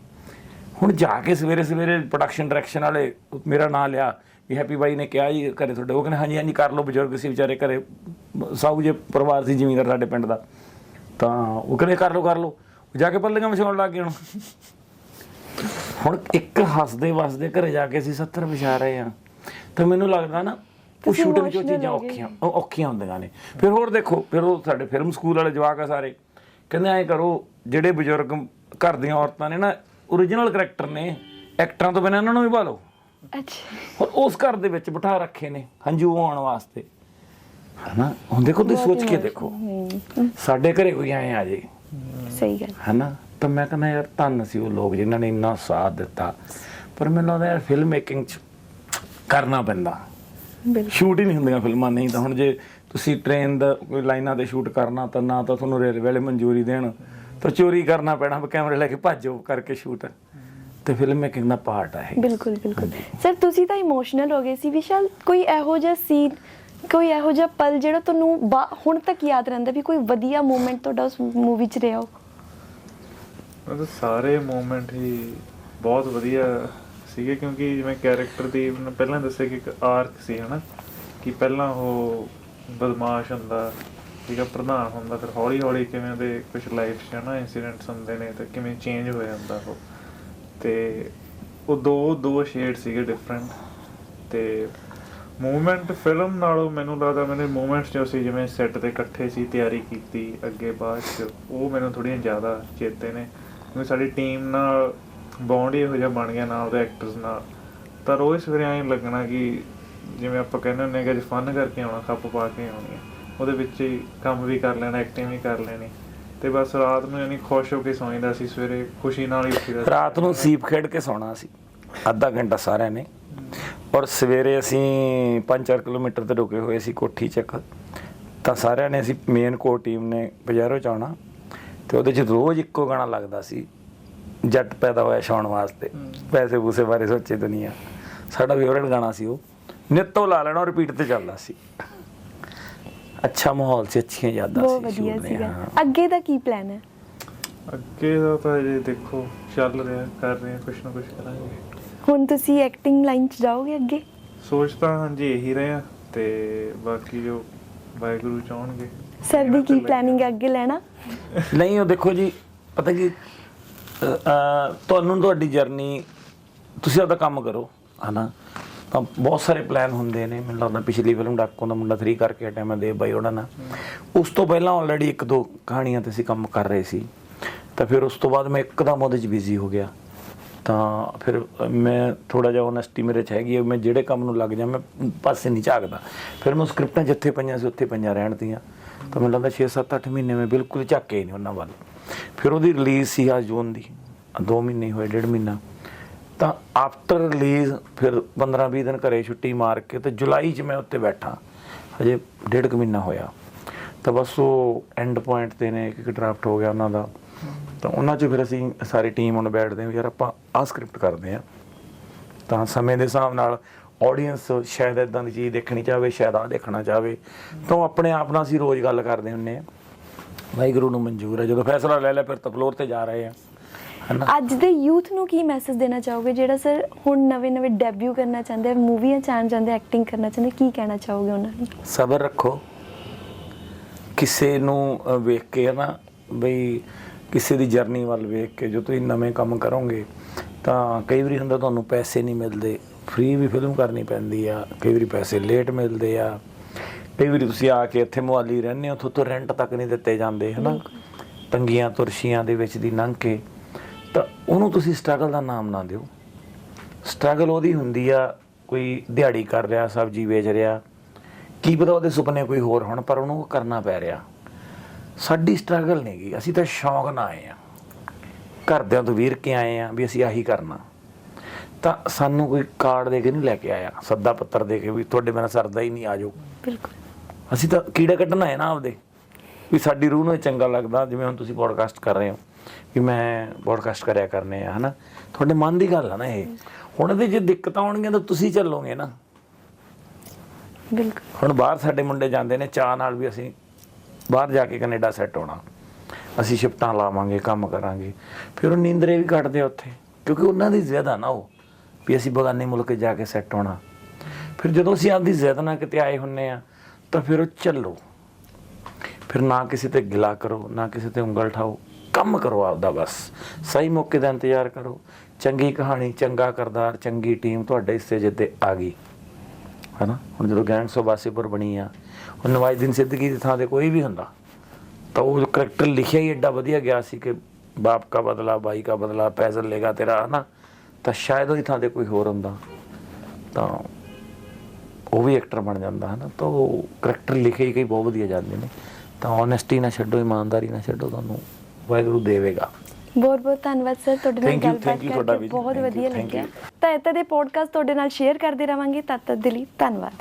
ਹੁਣ ਜਾ ਕੇ ਸਵੇਰੇ ਸਵੇਰੇ ਪ੍ਰੋਡਕਸ਼ਨ ਡਾਇਰੈਕਸ਼ਨ ਵਾਲੇ ਮੇਰਾ ਨਾਂ ਲਿਆ ਵੀ ਹੈਪੀ ਬਾਈ ਨੇ ਕਿਹਾ ਜੀ ਘਰੇ ਤੁਹਾਡੇ। ਉਹ ਕਹਿੰਦੇ, ਹਾਂਜੀ ਹਾਂਜੀ, ਕਰ ਲਓ ਬਜ਼ੁਰਗ ਸੀ ਵਿਚਾਰੇ ਘਰੇ ਸਾਊ ਜੇ ਪਰਿਵਾਰ ਸੀ ਜ਼ਿਮੀਂਦਾਰ ਸਾਡੇ ਪਿੰਡ ਦਾ। ਤਾਂ ਉਹ ਕਹਿੰਦੇ, ਕਰ ਲਓ ਕਰ ਲਓ। ਜਾ ਕੇ ਪੱਲੀਆਂ ਵਿਛਾਉਣ ਲੱਗ ਗਏ ਹੁਣ। ਹੁਣ ਇੱਕ ਹੱਸਦੇ ਵਸਦੇ ਘਰੇ ਜਾ ਕੇ ਅਸੀਂ 70 ਵਿਛਾ ਰਹੇ ਆ ਤਾਂ ਮੈਨੂੰ ਲੱਗਦਾ ਨਾ ਉਹ ਸ਼ੂਟਿੰਗ emotional ਚੀਜ਼ਾਂ। ਔਖੀਆਂ ਔਖੀਆਂ ਹੁੰਦੀਆਂ ਨੇ। ਫਿਰ ਹੋਰ ਦੇਖੋ ਫਿਰ ਉਹ ਸਾਡੇ ਫਿਲਮ ਸਕੂਲ ਵਾਲੇ ਜਵਾਕ ਆ ਸਾਰੇ। ਕਹਿੰਦੇ ਐਂ ਕਰੋ ਜਿਹੜੇ ਬਜ਼ੁਰਗ ਘਰ ਦੀਆਂ ਔਰਤਾਂ ਨੇ ਨਾ origignal ਕਰੈਕਟਰ ਨੇ ਐਕਟਰਾਂ ਤੋਂ ਬਿਨਾਂ ਇਹਨਾਂ ਨੂੰ ਵੀ ਭਾਲੋ। ਅੱਛਾ। ਉਸ ਘਰ ਦੇ ਵਿੱਚ ਬਿਠਾ ਰੱਖੇ ਨੇ ਹੰਝੂ ਆਉਣ ਵਾਸਤੇ। ਹਨਾ? ਹੁਣ ਦੇਖੋ ਤੁਸੀਂ ਸੋਚ ਕੇ ਦੇਖੋ। ਸਾਡੇ ਘਰੇ ਕੋਈ ਆਏ ਆ ਜੇ। ਸਹੀ ਗੱਲ। ਹਨਾ? ਤਾਂ ਮੈਂ ਕਹਿੰਦਾ ਯਾਰ ਧੰਨ ਸੀ ਉਹ ਲੋਕ ਜਿਨ੍ਹਾਂ ਨੇ ਇੰਨਾ ਸਾਥ ਦਿੱਤਾ। ਪਰ ਮੈਨੂੰ ਲੱਗਦਾ ਯਾਰ ਫਿਲਮ ਮੇਕਿੰਗ ਚ ਕਰਨਾ ਪੈਂਦਾ। ਸ਼ੂਟ ਹੀ ਨਹੀਂ ਹੁੰਦੀਆਂ ਫਿਲਮਾਂ ਨਹੀਂ ਤਾਂ ਹੁਣ ਜੇ ਤੁਸੀਂ ਟ੍ਰੇਨ ਦਾ ਕੋਈ ਲਾਈਨਾਂ ਤੇ ਸ਼ੂਟ ਕਰਨਾ ਤਾਂ ਨਾ ਤਾਂ ਤੁਹਾਨੂੰ ਰੇਲਵੇ ਵਾਲੇ ਮਨਜ਼ੂਰੀ ਦੇਣ ਤਾਂ ਚੋਰੀ ਕਰਨਾ ਪੈਣਾ ਕੈਮਰੇ ਲੈ ਕੇ ਭੱਜੋ ਕਰਕੇ ਸ਼ੂਟ। ਤੇ ਫਿਲਮ ਮੇਕਿੰਗ ਦਾ ਪਾਰਟ ਹੈ ਇਹ। ਬਿਲਕੁਲ ਬਿਲਕੁਲ। ਸਰ ਤੁਸੀਂ ਤਾਂ ਇਮੋਸ਼ਨਲ ਹੋ ਗਏ ਸੀ ਵਿਸ਼ਾਲ। ਕੋਈ ਇਹੋ ਜਿਹਾ ਸੀਨ ਕੋਈ ਇਹੋ ਜਿਹਾ ਪਲ ਜਿਹੜਾ ਤੁਹਾਨੂੰ ਹੁਣ ਤੱਕ ਯਾਦ ਰਹਿੰਦਾ ਵੀ ਕੋਈ ਵਧੀਆ ਮੂਮੈਂਟ ਤੁਹਾਡਾ ਉਸ ਮੂਵੀ 'ਚ ਰਿਹਾ ਹੋ? ਮਤਲਬ ਸਾਰੇ ਮੂਮੈਂਟ ਹੀ ਬਹੁਤ ਵਧੀਆ ਸੀਗੇ ਕਿਉਂਕਿ ਜਿਵੇਂ ਕੈਰੈਕਟਰ ਦੀ ਮੈਨੂੰ ਪਹਿਲਾਂ ਦੱਸਿਆ ਕਿ ਇੱਕ ਆਰਕ ਸੀ, ਹਨਾ? ਕਿ ਪਹਿਲਾਂ ਉਹ ਬਦਮਾਸ਼ ਹੁੰਦਾ, ਠੀਕ ਹੈ ਪ੍ਰਧਾਨ ਹੁੰਦਾ, ਫਿਰ ਹੌਲੀ ਹੌਲੀ ਕਿਵੇਂ ਦੇ ਕੁਝ ਲਾਈਫ 'ਚ, ਹਨਾ ਇਨਸੀਡੈਂਟਸ ਹੁੰਦੇ ਨੇ ਤੇ ਕਿਵੇਂ ਚੇਂਜ ਹੋ ਜਾਂਦਾ ਉਹ। ਤੇ ਉਹ ਦੋ ਦੋ ਸ਼ੇਡ ਸੀਗੇ ਡਿਫਰੈਂਟ ਤੇ ਮੂਵਮੈਂਟ ਫਿਲਮ ਨਾਲੋਂ ਮੈਨੂੰ ਲੱਗਦਾ ਮੈਨੇ ਮੂਵਮੈਂਟਸ ਜੋ ਸੀ, ਜਿਵੇਂ ਸੈੱਟ ਤੇ ਇਕੱਠੇ ਸੀ, ਤਿਆਰੀ ਕੀਤੀ, ਅੱਗੇ ਬਾਅਦ ਚ, ਉਹ ਮੈਨੂੰ ਥੋੜੀਆਂ ਜ਼ਿਆਦਾ ਚੇਤੇ ਨੇ। ਕਿਉਂਕਿ ਸਾਡੀ ਟੀਮ ਨਾਲ ਬੌਂਡ ਹੀ ਇਹੋ ਜਿਹਾ ਬਣ ਗਿਆ ਨਾਲ ਦੇ ਐਕਟਰਸ ਨਾਲ। ਤਾਂ ਰੋਜ਼ ਸਵੇਰੇ ਐਂ ਲੱਗਣਾ ਕਿ ਜਿਵੇਂ ਆਪਾਂ ਕਹਿੰਦੇ ਹੁੰਦੇ ਹਾਂ ਕਿ ਅੱਜ ਫਨ ਕਰਕੇ ਆਉਣਾ, ਖੱਪ ਪਾ ਕੇ ਆਉਣੀ ਹੈ ਉਹਦੇ ਵਿੱਚ ਹੀ ਕੰਮ ਵੀ ਕਰ ਲੈਣਾ ਐਕਟਿੰਗ ਵੀ ਕਰ ਲੈਣੀ। ਤੇ ਬਸ ਰਾਤ ਨੂੰ ਯਾਨੀ ਖੁਸ਼ ਹੋ ਕੇ ਸੌਂਦਾ ਸੀ, ਸਵੇਰੇ ਖੁਸ਼ੀ ਨਾਲ ਹੀ ਉੱਠੀਦਾ ਰਾਤ ਨੂੰ ਸੀਪ ਖੇਡ ਕੇ ਸੌਣਾ ਸੀ। ਅੱਧਾ ਘੰਟਾ ਸਾਰਿਆਂ ਨੇ। ਔਰ ਸਵੇਰੇ ਅਸੀਂ 5-4 ਕਿਲੋਮੀਟਰ ਤੇ ਰੁਕੇ ਹੋਏ ਸੀ ਕੋਠੀ ਚੱਕ। ਤਾਂ ਸਾਰਿਆਂ ਨੇ ਅਸੀਂ ਮੇਨ ਕੋਰ ਟੀਮ ਨੇ ਬਜ਼ਾਰੋਂ 'ਚ ਆਉਣਾ ਤੇ ਉਹਦੇ 'ਚ ਰੋਜ਼ ਇੱਕੋ ਗਾਣਾ ਲੱਗਦਾ ਸੀ ਜੱਟ ਪੈਦਾ ਹੋਇਆ ਛਾਉਣ ਵਾਸਤੇ। ਪੈਸੇ ਪੂਸੇ ਬਾਰੇ ਸੋਚੇ ਦੁਨੀਆ। ਸਾਡਾ ਫੇਵਰਟ ਗਾਣਾ ਸੀ ਉਹ। ਨਿੱਤੋਂ ਲਾ ਲੈਣਾ ਰਿਪੀਟ ਤੇ ਚੱਲਦਾ ਸੀ। ਅੱਛਾ ਮਾਹੌਲ ਸੀ ਅੱਛੀਆਂ ਯਾਦਾਂ ਸੀ ਬਹੁਤ ਵਧੀਆ ਸੀਗਾ। ਅੱਗੇ ਦਾ ਕੀ ਪਲਾਨ ਹੈ? ਅੱਗੇ ਦਾ ਤਾਂ ਜੇ ਦੇਖੋ ਚੱਲ ਰਿਹਾ ਕਰ ਰਹੇ ਹਾਂ ਕੁਛ ਨਾ ਕੁਛ ਕਰਾਂਗੇ। ਹੁਣ ਤੁਸੀਂ ਐਕਟਿੰਗ ਲਾਈਨ 'ਚ ਜਾਓਗੇ ਅੱਗੇ? ਸੋਚ ਤਾਂ ਹਾਂਜੀ ਇਹੀ ਰਹੇ ਆ ਤੇ ਬਾਕੀ ਜੋ ਵਾਹਿਗੁਰੂ ਚਾਹਣਗੇ। ਸਰ ਦੀ ਕੀ ਪਲੈਨਿੰਗ ਹੈ ਅੱਗੇ ਲੈਣਾ? ਨਹੀਂ ਉਹ ਦੇਖੋ ਜੀ ਪਤਾ ਕੀ ਤੁਹਾਨੂੰ ਤੁਹਾਡੀ ਜਰਨੀ ਤੁਸੀਂ ਆਪਦਾ ਕੰਮ ਕਰੋ, ਹਨਾ? ਤਾਂ ਬਹੁਤ ਸਾਰੇ ਪਲਾਨ ਹੁੰਦੇ ਨੇ, ਮੈਨੂੰ ਲੱਗਦਾ ਪਿਛਲੀ ਫਿਲਮ ਡਾਕੂ ਦਾ ਮੁੰਡਾ 3 ਕਰਕੇ ਹਟਿਆ, ਮੈਂ ਦੇ ਬਾਈ ਉਹਨਾਂ ਨਾਲ ਉਸ ਤੋਂ ਪਹਿਲਾਂ ਆਲਰੇਡੀ ਇੱਕ ਦੋ ਕਹਾਣੀਆਂ ਤੇ ਅਸੀਂ ਕੰਮ ਕਰ ਰਹੇ ਸੀ। ਤਾਂ ਫਿਰ ਉਸ ਤੋਂ ਬਾਅਦ ਮੈਂ ਇੱਕਦਮ ਉਹਦੇ 'ਚ ਬਿਜ਼ੀ ਹੋ ਗਿਆ। ਤਾਂ ਫਿਰ ਮੈਂ ਥੋੜਾ ਜਿਹਾ ਓਨੈਸਟੀ ਮੇਰੇ 'ਚ ਹੈਗੀ ਹੈ ਮੈਂ ਜਿਹੜੇ ਕੰਮ ਨੂੰ ਲੱਗ ਜਾ, ਮੈਂ ਪਾਸੇ ਨਹੀਂ ਝਾਕਦਾ। ਫਿਰ ਮੈਂ ਸਕ੍ਰਿਪਟਾਂ ਜਿੱਥੇ ਪਈਆਂ ਸੀ, ਉੱਥੇ ਪਈਆਂ ਰਹਿਣ ਦੀਆਂ। ਤਾਂ ਮੈਨੂੰ ਲੱਗਦਾ 6 7 8 ਮਹੀਨੇ ਮੈਂ ਬਿਲਕੁਲ ਝਾਕੇ ਨਹੀਂ ਉਹਨਾਂ ਵੱਲ। ਫਿਰ ਉਹਦੀ ਰਿਲੀਜ਼ ਸੀ ਆ ਜੂਨ ਦੀ 2 ਮਹੀਨੇ ਹੋਏ, ਡੇਢ ਮਹੀਨਾ। ਤਾਂ ਆਫਟਰ ਰਿਲੀਜ਼ ਫਿਰ 15 20 ਦਿਨ ਘਰੇ ਛੁੱਟੀ ਮਾਰ ਕੇ ਤੇ ਜੁਲਾਈ 'ਚ ਮੈਂ ਉੱਤੇ ਬੈਠਾ। ਹਜੇ ਡੇਢ ਕੁ ਮਹੀਨਾ ਹੋਇਆ। ਤਾਂ ਬਸ ਉਹ ਐਂਡ ਪੁਆਇੰਟ ਤੇ ਨੇ ਇੱਕ ਡਰਾਫਟ ਹੋ ਗਿਆ ਉਹਨਾਂ ਦਾ। ਤਾਂ ਉਹਨਾਂ 'ਚ ਫਿਰ ਅਸੀਂ ਸਾਰੀ ਟੀਮ ਹੁਣ ਬੈਠਦੇ ਹਾਂ ਯਾਰ ਆਪਾਂ ਆਹ ਸਕ੍ਰਿਪਟ ਕਰਦੇ ਹਾਂ। ਤਾਂ ਸਮੇਂ ਦੇ ਹਿਸਾਬ ਨਾਲ ਆਡੀਅנס ਸ਼ਾਇਦ ਇਦਾਂ ਦੀ ਚੀਜ਼ ਦੇਖਣੀ ਚਾਹਵੇ, ਸ਼ਾਇਦ ਆ ਦੇਖਣਾ ਚਾਹਵੇ। ਤਾਂ ਉਹ ਆਪਣੇ ਆਪ ਨਾਲ ਅਸੀਂ ਰੋਜ਼ ਗੱਲ ਕਰਦੇ ਹੁੰਨੇ ਆ ਵਾਹਿਗੁਰੂ ਨੂੰ ਮਨਜ਼ੂਰ ਹੈ। ਜਦੋਂ ਫੈਸਲਾ ਲੈ ਲਿਆ ਫਿਰ ਤਾਂ ਫਲੋਰ ਤੇ ਜਾ ਰਹੇ ਆ। ਅੱਜ ਦੇ ਯੂਥ ਨੂੰ ਕੀ ਮੈਸੇਜ ਦੇਣਾ ਚਾਹੋਗੇ? ਜਿਹੜਾ ਸਰ ਹੁਣ ਨਵੇਂ-ਨਵੇਂ ਡੈਬਿਊ ਕਰਨਾ ਚਾਹੁੰਦੇ ਆ ਮੂਵੀਆਂ ਚ ਆਉਣਾ ਚਾਹੁੰਦੇ ਐਕਟਿੰਗ ਕਰਨਾ ਚਾਹੁੰਦੇ ਕੀ ਕਹਿਣਾ ਚਾਹੋਗੇ ਉਹਨਾਂ ਨੂੰ? ਸਬਰ ਰੱਖੋ। ਕਿਸੇ ਨੂੰ ਵੇਖ ਕੇ ਨਾ ਬਈ ਕਿਸੇ ਦੀ ਜਰਨੀ ਵੱਲ ਵੇਖ ਕੇ ਜੋ ਤੁਸੀਂ ਨਵੇਂ ਕੰਮ ਕਰੋਗੇ ਤਾਂ ਕਈ ਵਾਰੀ ਹੁੰਦਾ ਤੁਹਾਨੂੰ ਪੈਸੇ ਨਹੀਂ ਮਿਲਦੇ। ਫ੍ਰੀ ਵੀ ਫਿਲਮ ਕਰਨੀ ਪੈਂਦੀ ਆ ਕਈ ਵਾਰੀ ਪੈਸੇ ਲੇਟ ਮਿਲਦੇ ਆ। ਕਈ ਵਾਰੀ ਤੁਸੀਂ ਆ ਕੇ ਇੱਥੇ ਮੁਹਾਲੀ ਰਹਿੰਦੇ ਹੋ, ਉੱਥੋਂ ਤੋਂ ਰੈਂਟ ਤੱਕ ਨਹੀਂ ਦਿੱਤੇ ਜਾਂਦੇ, ਹਨਾ? ਤੰਗੀਆਂ ਤੁਰਸ਼ੀਆਂ ਦੇ ਵਿੱਚ ਦੀ ਲੰਘ ਕੇ। ਤਾਂ ਉਹਨੂੰ ਤੁਸੀਂ ਸਟਰਗਲ ਦਾ ਨਾਮ ਨਾ ਦਿਓ। ਸਟਰਗਲ ਉਹਦੀ ਹੁੰਦੀ ਆ, ਕੋਈ ਦਿਹਾੜੀ ਕਰ ਰਿਹਾ, ਸਬਜ਼ੀ ਵੇਚ ਰਿਹਾ। ਕੀ ਪਤਾ ਉਹਦੇ ਸੁਪਨੇ ਕੋਈ ਹੋਰ ਹੋਣ, ਪਰ ਉਹਨੂੰ ਉਹ ਕਰਨਾ ਪੈ ਰਿਹਾ। ਸਾਡੀ ਸਟਰਗਲ ਨਹੀਂ ਗਈ ਅਸੀਂ ਤਾਂ ਸ਼ੌਂਕ ਨਾਲ ਆਏ ਆ। ਘਰਦਿਆਂ ਤੋਂ ਵੀਰ ਕੇ ਆਏ ਆ ਵੀ ਅਸੀਂ ਆਹੀ ਕਰਨਾ। ਤਾਂ ਸਾਨੂੰ ਕੋਈ ਕਾਰਡ ਦੇ ਕੇ ਨਹੀਂ ਲੈ ਕੇ ਆਇਆ। ਸੱਦਾ ਪੱਤਰ ਦੇ ਕੇ ਵੀ ਤੁਹਾਡੇ ਬਿਨਾਂ ਸਰਦਾ ਹੀ ਨਹੀਂ ਆਜੋ। ਬਿਲਕੁਲ। ਅਸੀਂ ਤਾਂ ਕੀੜਾ ਕੱਢਣਾ ਹੈ ਨਾ ਆਪਦੇ ਵੀ ਸਾਡੀ ਰੂਹ ਨੂੰ ਚੰਗਾ ਲੱਗਦਾ ਜਿਵੇਂ ਹੁਣ ਤੁਸੀਂ ਪੋਡਕਾਸਟ ਕਰ ਰਹੇ ਹੋ ਵੀ ਮੈਂ ਪੋਡਕਾਸਟ ਕਰਿਆ ਕਰਨੇ ਆ ਹਨਾ? ਤੁਹਾਡੇ ਮਨ ਦੀ ਗੱਲ ਆ ਨਾ ਇਹ। ਹੁਣ ਇਹਦੇ ਜੇ ਦਿੱਕਤਾਂ ਆਉਣਗੀਆਂ ਤਾਂ ਤੁਸੀਂ ਚੱਲੋਗੇ ਨਾ। ਬਿਲਕੁਲ। ਹੁਣ ਬਾਹਰ ਸਾਡੇ ਮੁੰਡੇ ਜਾਂਦੇ ਨੇ ਚਾਹ ਨਾਲ ਵੀ ਅਸੀਂ ਬਾਹਰ ਜਾ ਕੇ ਕੈਨੇਡਾ ਸੈੱਟ ਹੋਣਾ। ਅਸੀਂ ਸ਼ਿਫਟਾਂ ਲਾਵਾਂਗੇ ਕੰਮ ਕਰਾਂਗੇ। ਫਿਰ ਉਹ ਨੀਂਦਰੇ ਵੀ ਕੱਟਦੇ ਆ ਉੱਥੇ ਕਿਉਂਕਿ ਉਹਨਾਂ ਦੀ ਜ਼ਿਆਦਾ ਨਾ ਉਹ ਵੀ ਅਸੀਂ ਬਗਾਨੇ ਮੁਲਕ ਜਾ ਕੇ ਸੈੱਟ ਹੋਣਾ। ਫਿਰ ਜਦੋਂ ਅਸੀਂ ਆਪਦੀ ਜ਼ਿੱਦ ਨਾਲ ਕਿਤੇ ਆਏ ਹੁੰਨੇ ਆ ਤਾਂ ਫਿਰ ਉਹ ਚੱਲੋ। ਫਿਰ ਨਾ ਕਿਸੇ ਤੇ ਗਿਲਾ ਕਰੋ, ਨਾ ਕਿਸੇ ਤੇ ਉਂਗਲ ਠਾਓ। ਕੰਮ ਕਰੋ ਆਪਦਾ ਬਸ। ਸਹੀ ਮੌਕੇ ਦਾ ਇੰਤਜ਼ਾਰ ਕਰੋ। ਚੰਗੀ ਕਹਾਣੀ, ਚੰਗਾ ਕਰਦਾਰ, ਚੰਗੀ ਟੀਮ ਤੁਹਾਡੇ ਹਿੱਸੇ ਜਿੱਤੇ ਆ ਗਈ। ਹਨਾ? ਹੁਣ ਜਦੋਂ ਗੈਂਗਸ ਆਫ ਵਾਸੀਪੁਰ ਬਣੀ ਆ, ਉਹ ਨਵਾਜ਼ਦੀਨ ਸਿੱਦੀਕੀ ਦੀ ਥਾਂ ਤੇ ਕੋਈ ਵੀ ਹੁੰਦਾ। ਤਾਂ ਉਹ ਕਰੈਕਟਰ ਲਿਖਿਆ ਹੀ ਐਡਾ ਵਧੀਆ ਗਿਆ ਸੀ ਕਿ ਬਾਪ ਦਾ ਬਦਲਾ ਬਾਈ ਦਾ ਬਦਲਾ ਫੈਜ਼ਲ ਲੇਗਾ ਤੇਰਾ, ਹਨਾ? ਤਾਂ ਸ਼ਾਇਦ ਉਹਦੀ ਥਾਂ ਤੇ ਕੋਈ ਹੋਰ ਹੁੰਦਾ। ਤਾਂ ਉਹ ਵੀ ਐਕਟਰ ਬਣ ਜਾਂਦਾ ਹਨਾ ਤਾਂ ਉਹ ਕਰੈਕਟਰ ਲਿਖੇ ਹੀ ਕਈ ਬਹੁਤ ਵਧੀਆ ਜਾਂਦੇ ਨੇ। ਤਾਂ ਓਨੈਸਟੀ ਨਾ ਛੱਡੋ ਇਮਾਨਦਾਰੀ ਨਾ ਛੱਡੋ ਤੁਹਾਨੂੰ ਵਾਹਿਗੁਰੂ ਦੇਵੇਗਾ। ਬਹੁਤ ਬਹੁਤ ਧੰਨਵਾਦ ਸਰ ਤੁਹਾਡੇ ਨਾਲ ਗੱਲਬਾਤ ਕਰਕੇ ਬਹੁਤ ਵਧੀਆ ਲੱਗਿਆ. ਤਾਂ ਇੱਦਾਂ ਦੇ ਪੋਡਕਾਸਟ ਤੁਹਾਡੇ ਨਾਲ ਸ਼ੇਅਰ ਕਰਦੇ ਰਵਾਂਗੇ ਤਦ ਤੱਕ ਦੇ ਲਈ ਧੰਨਵਾਦ।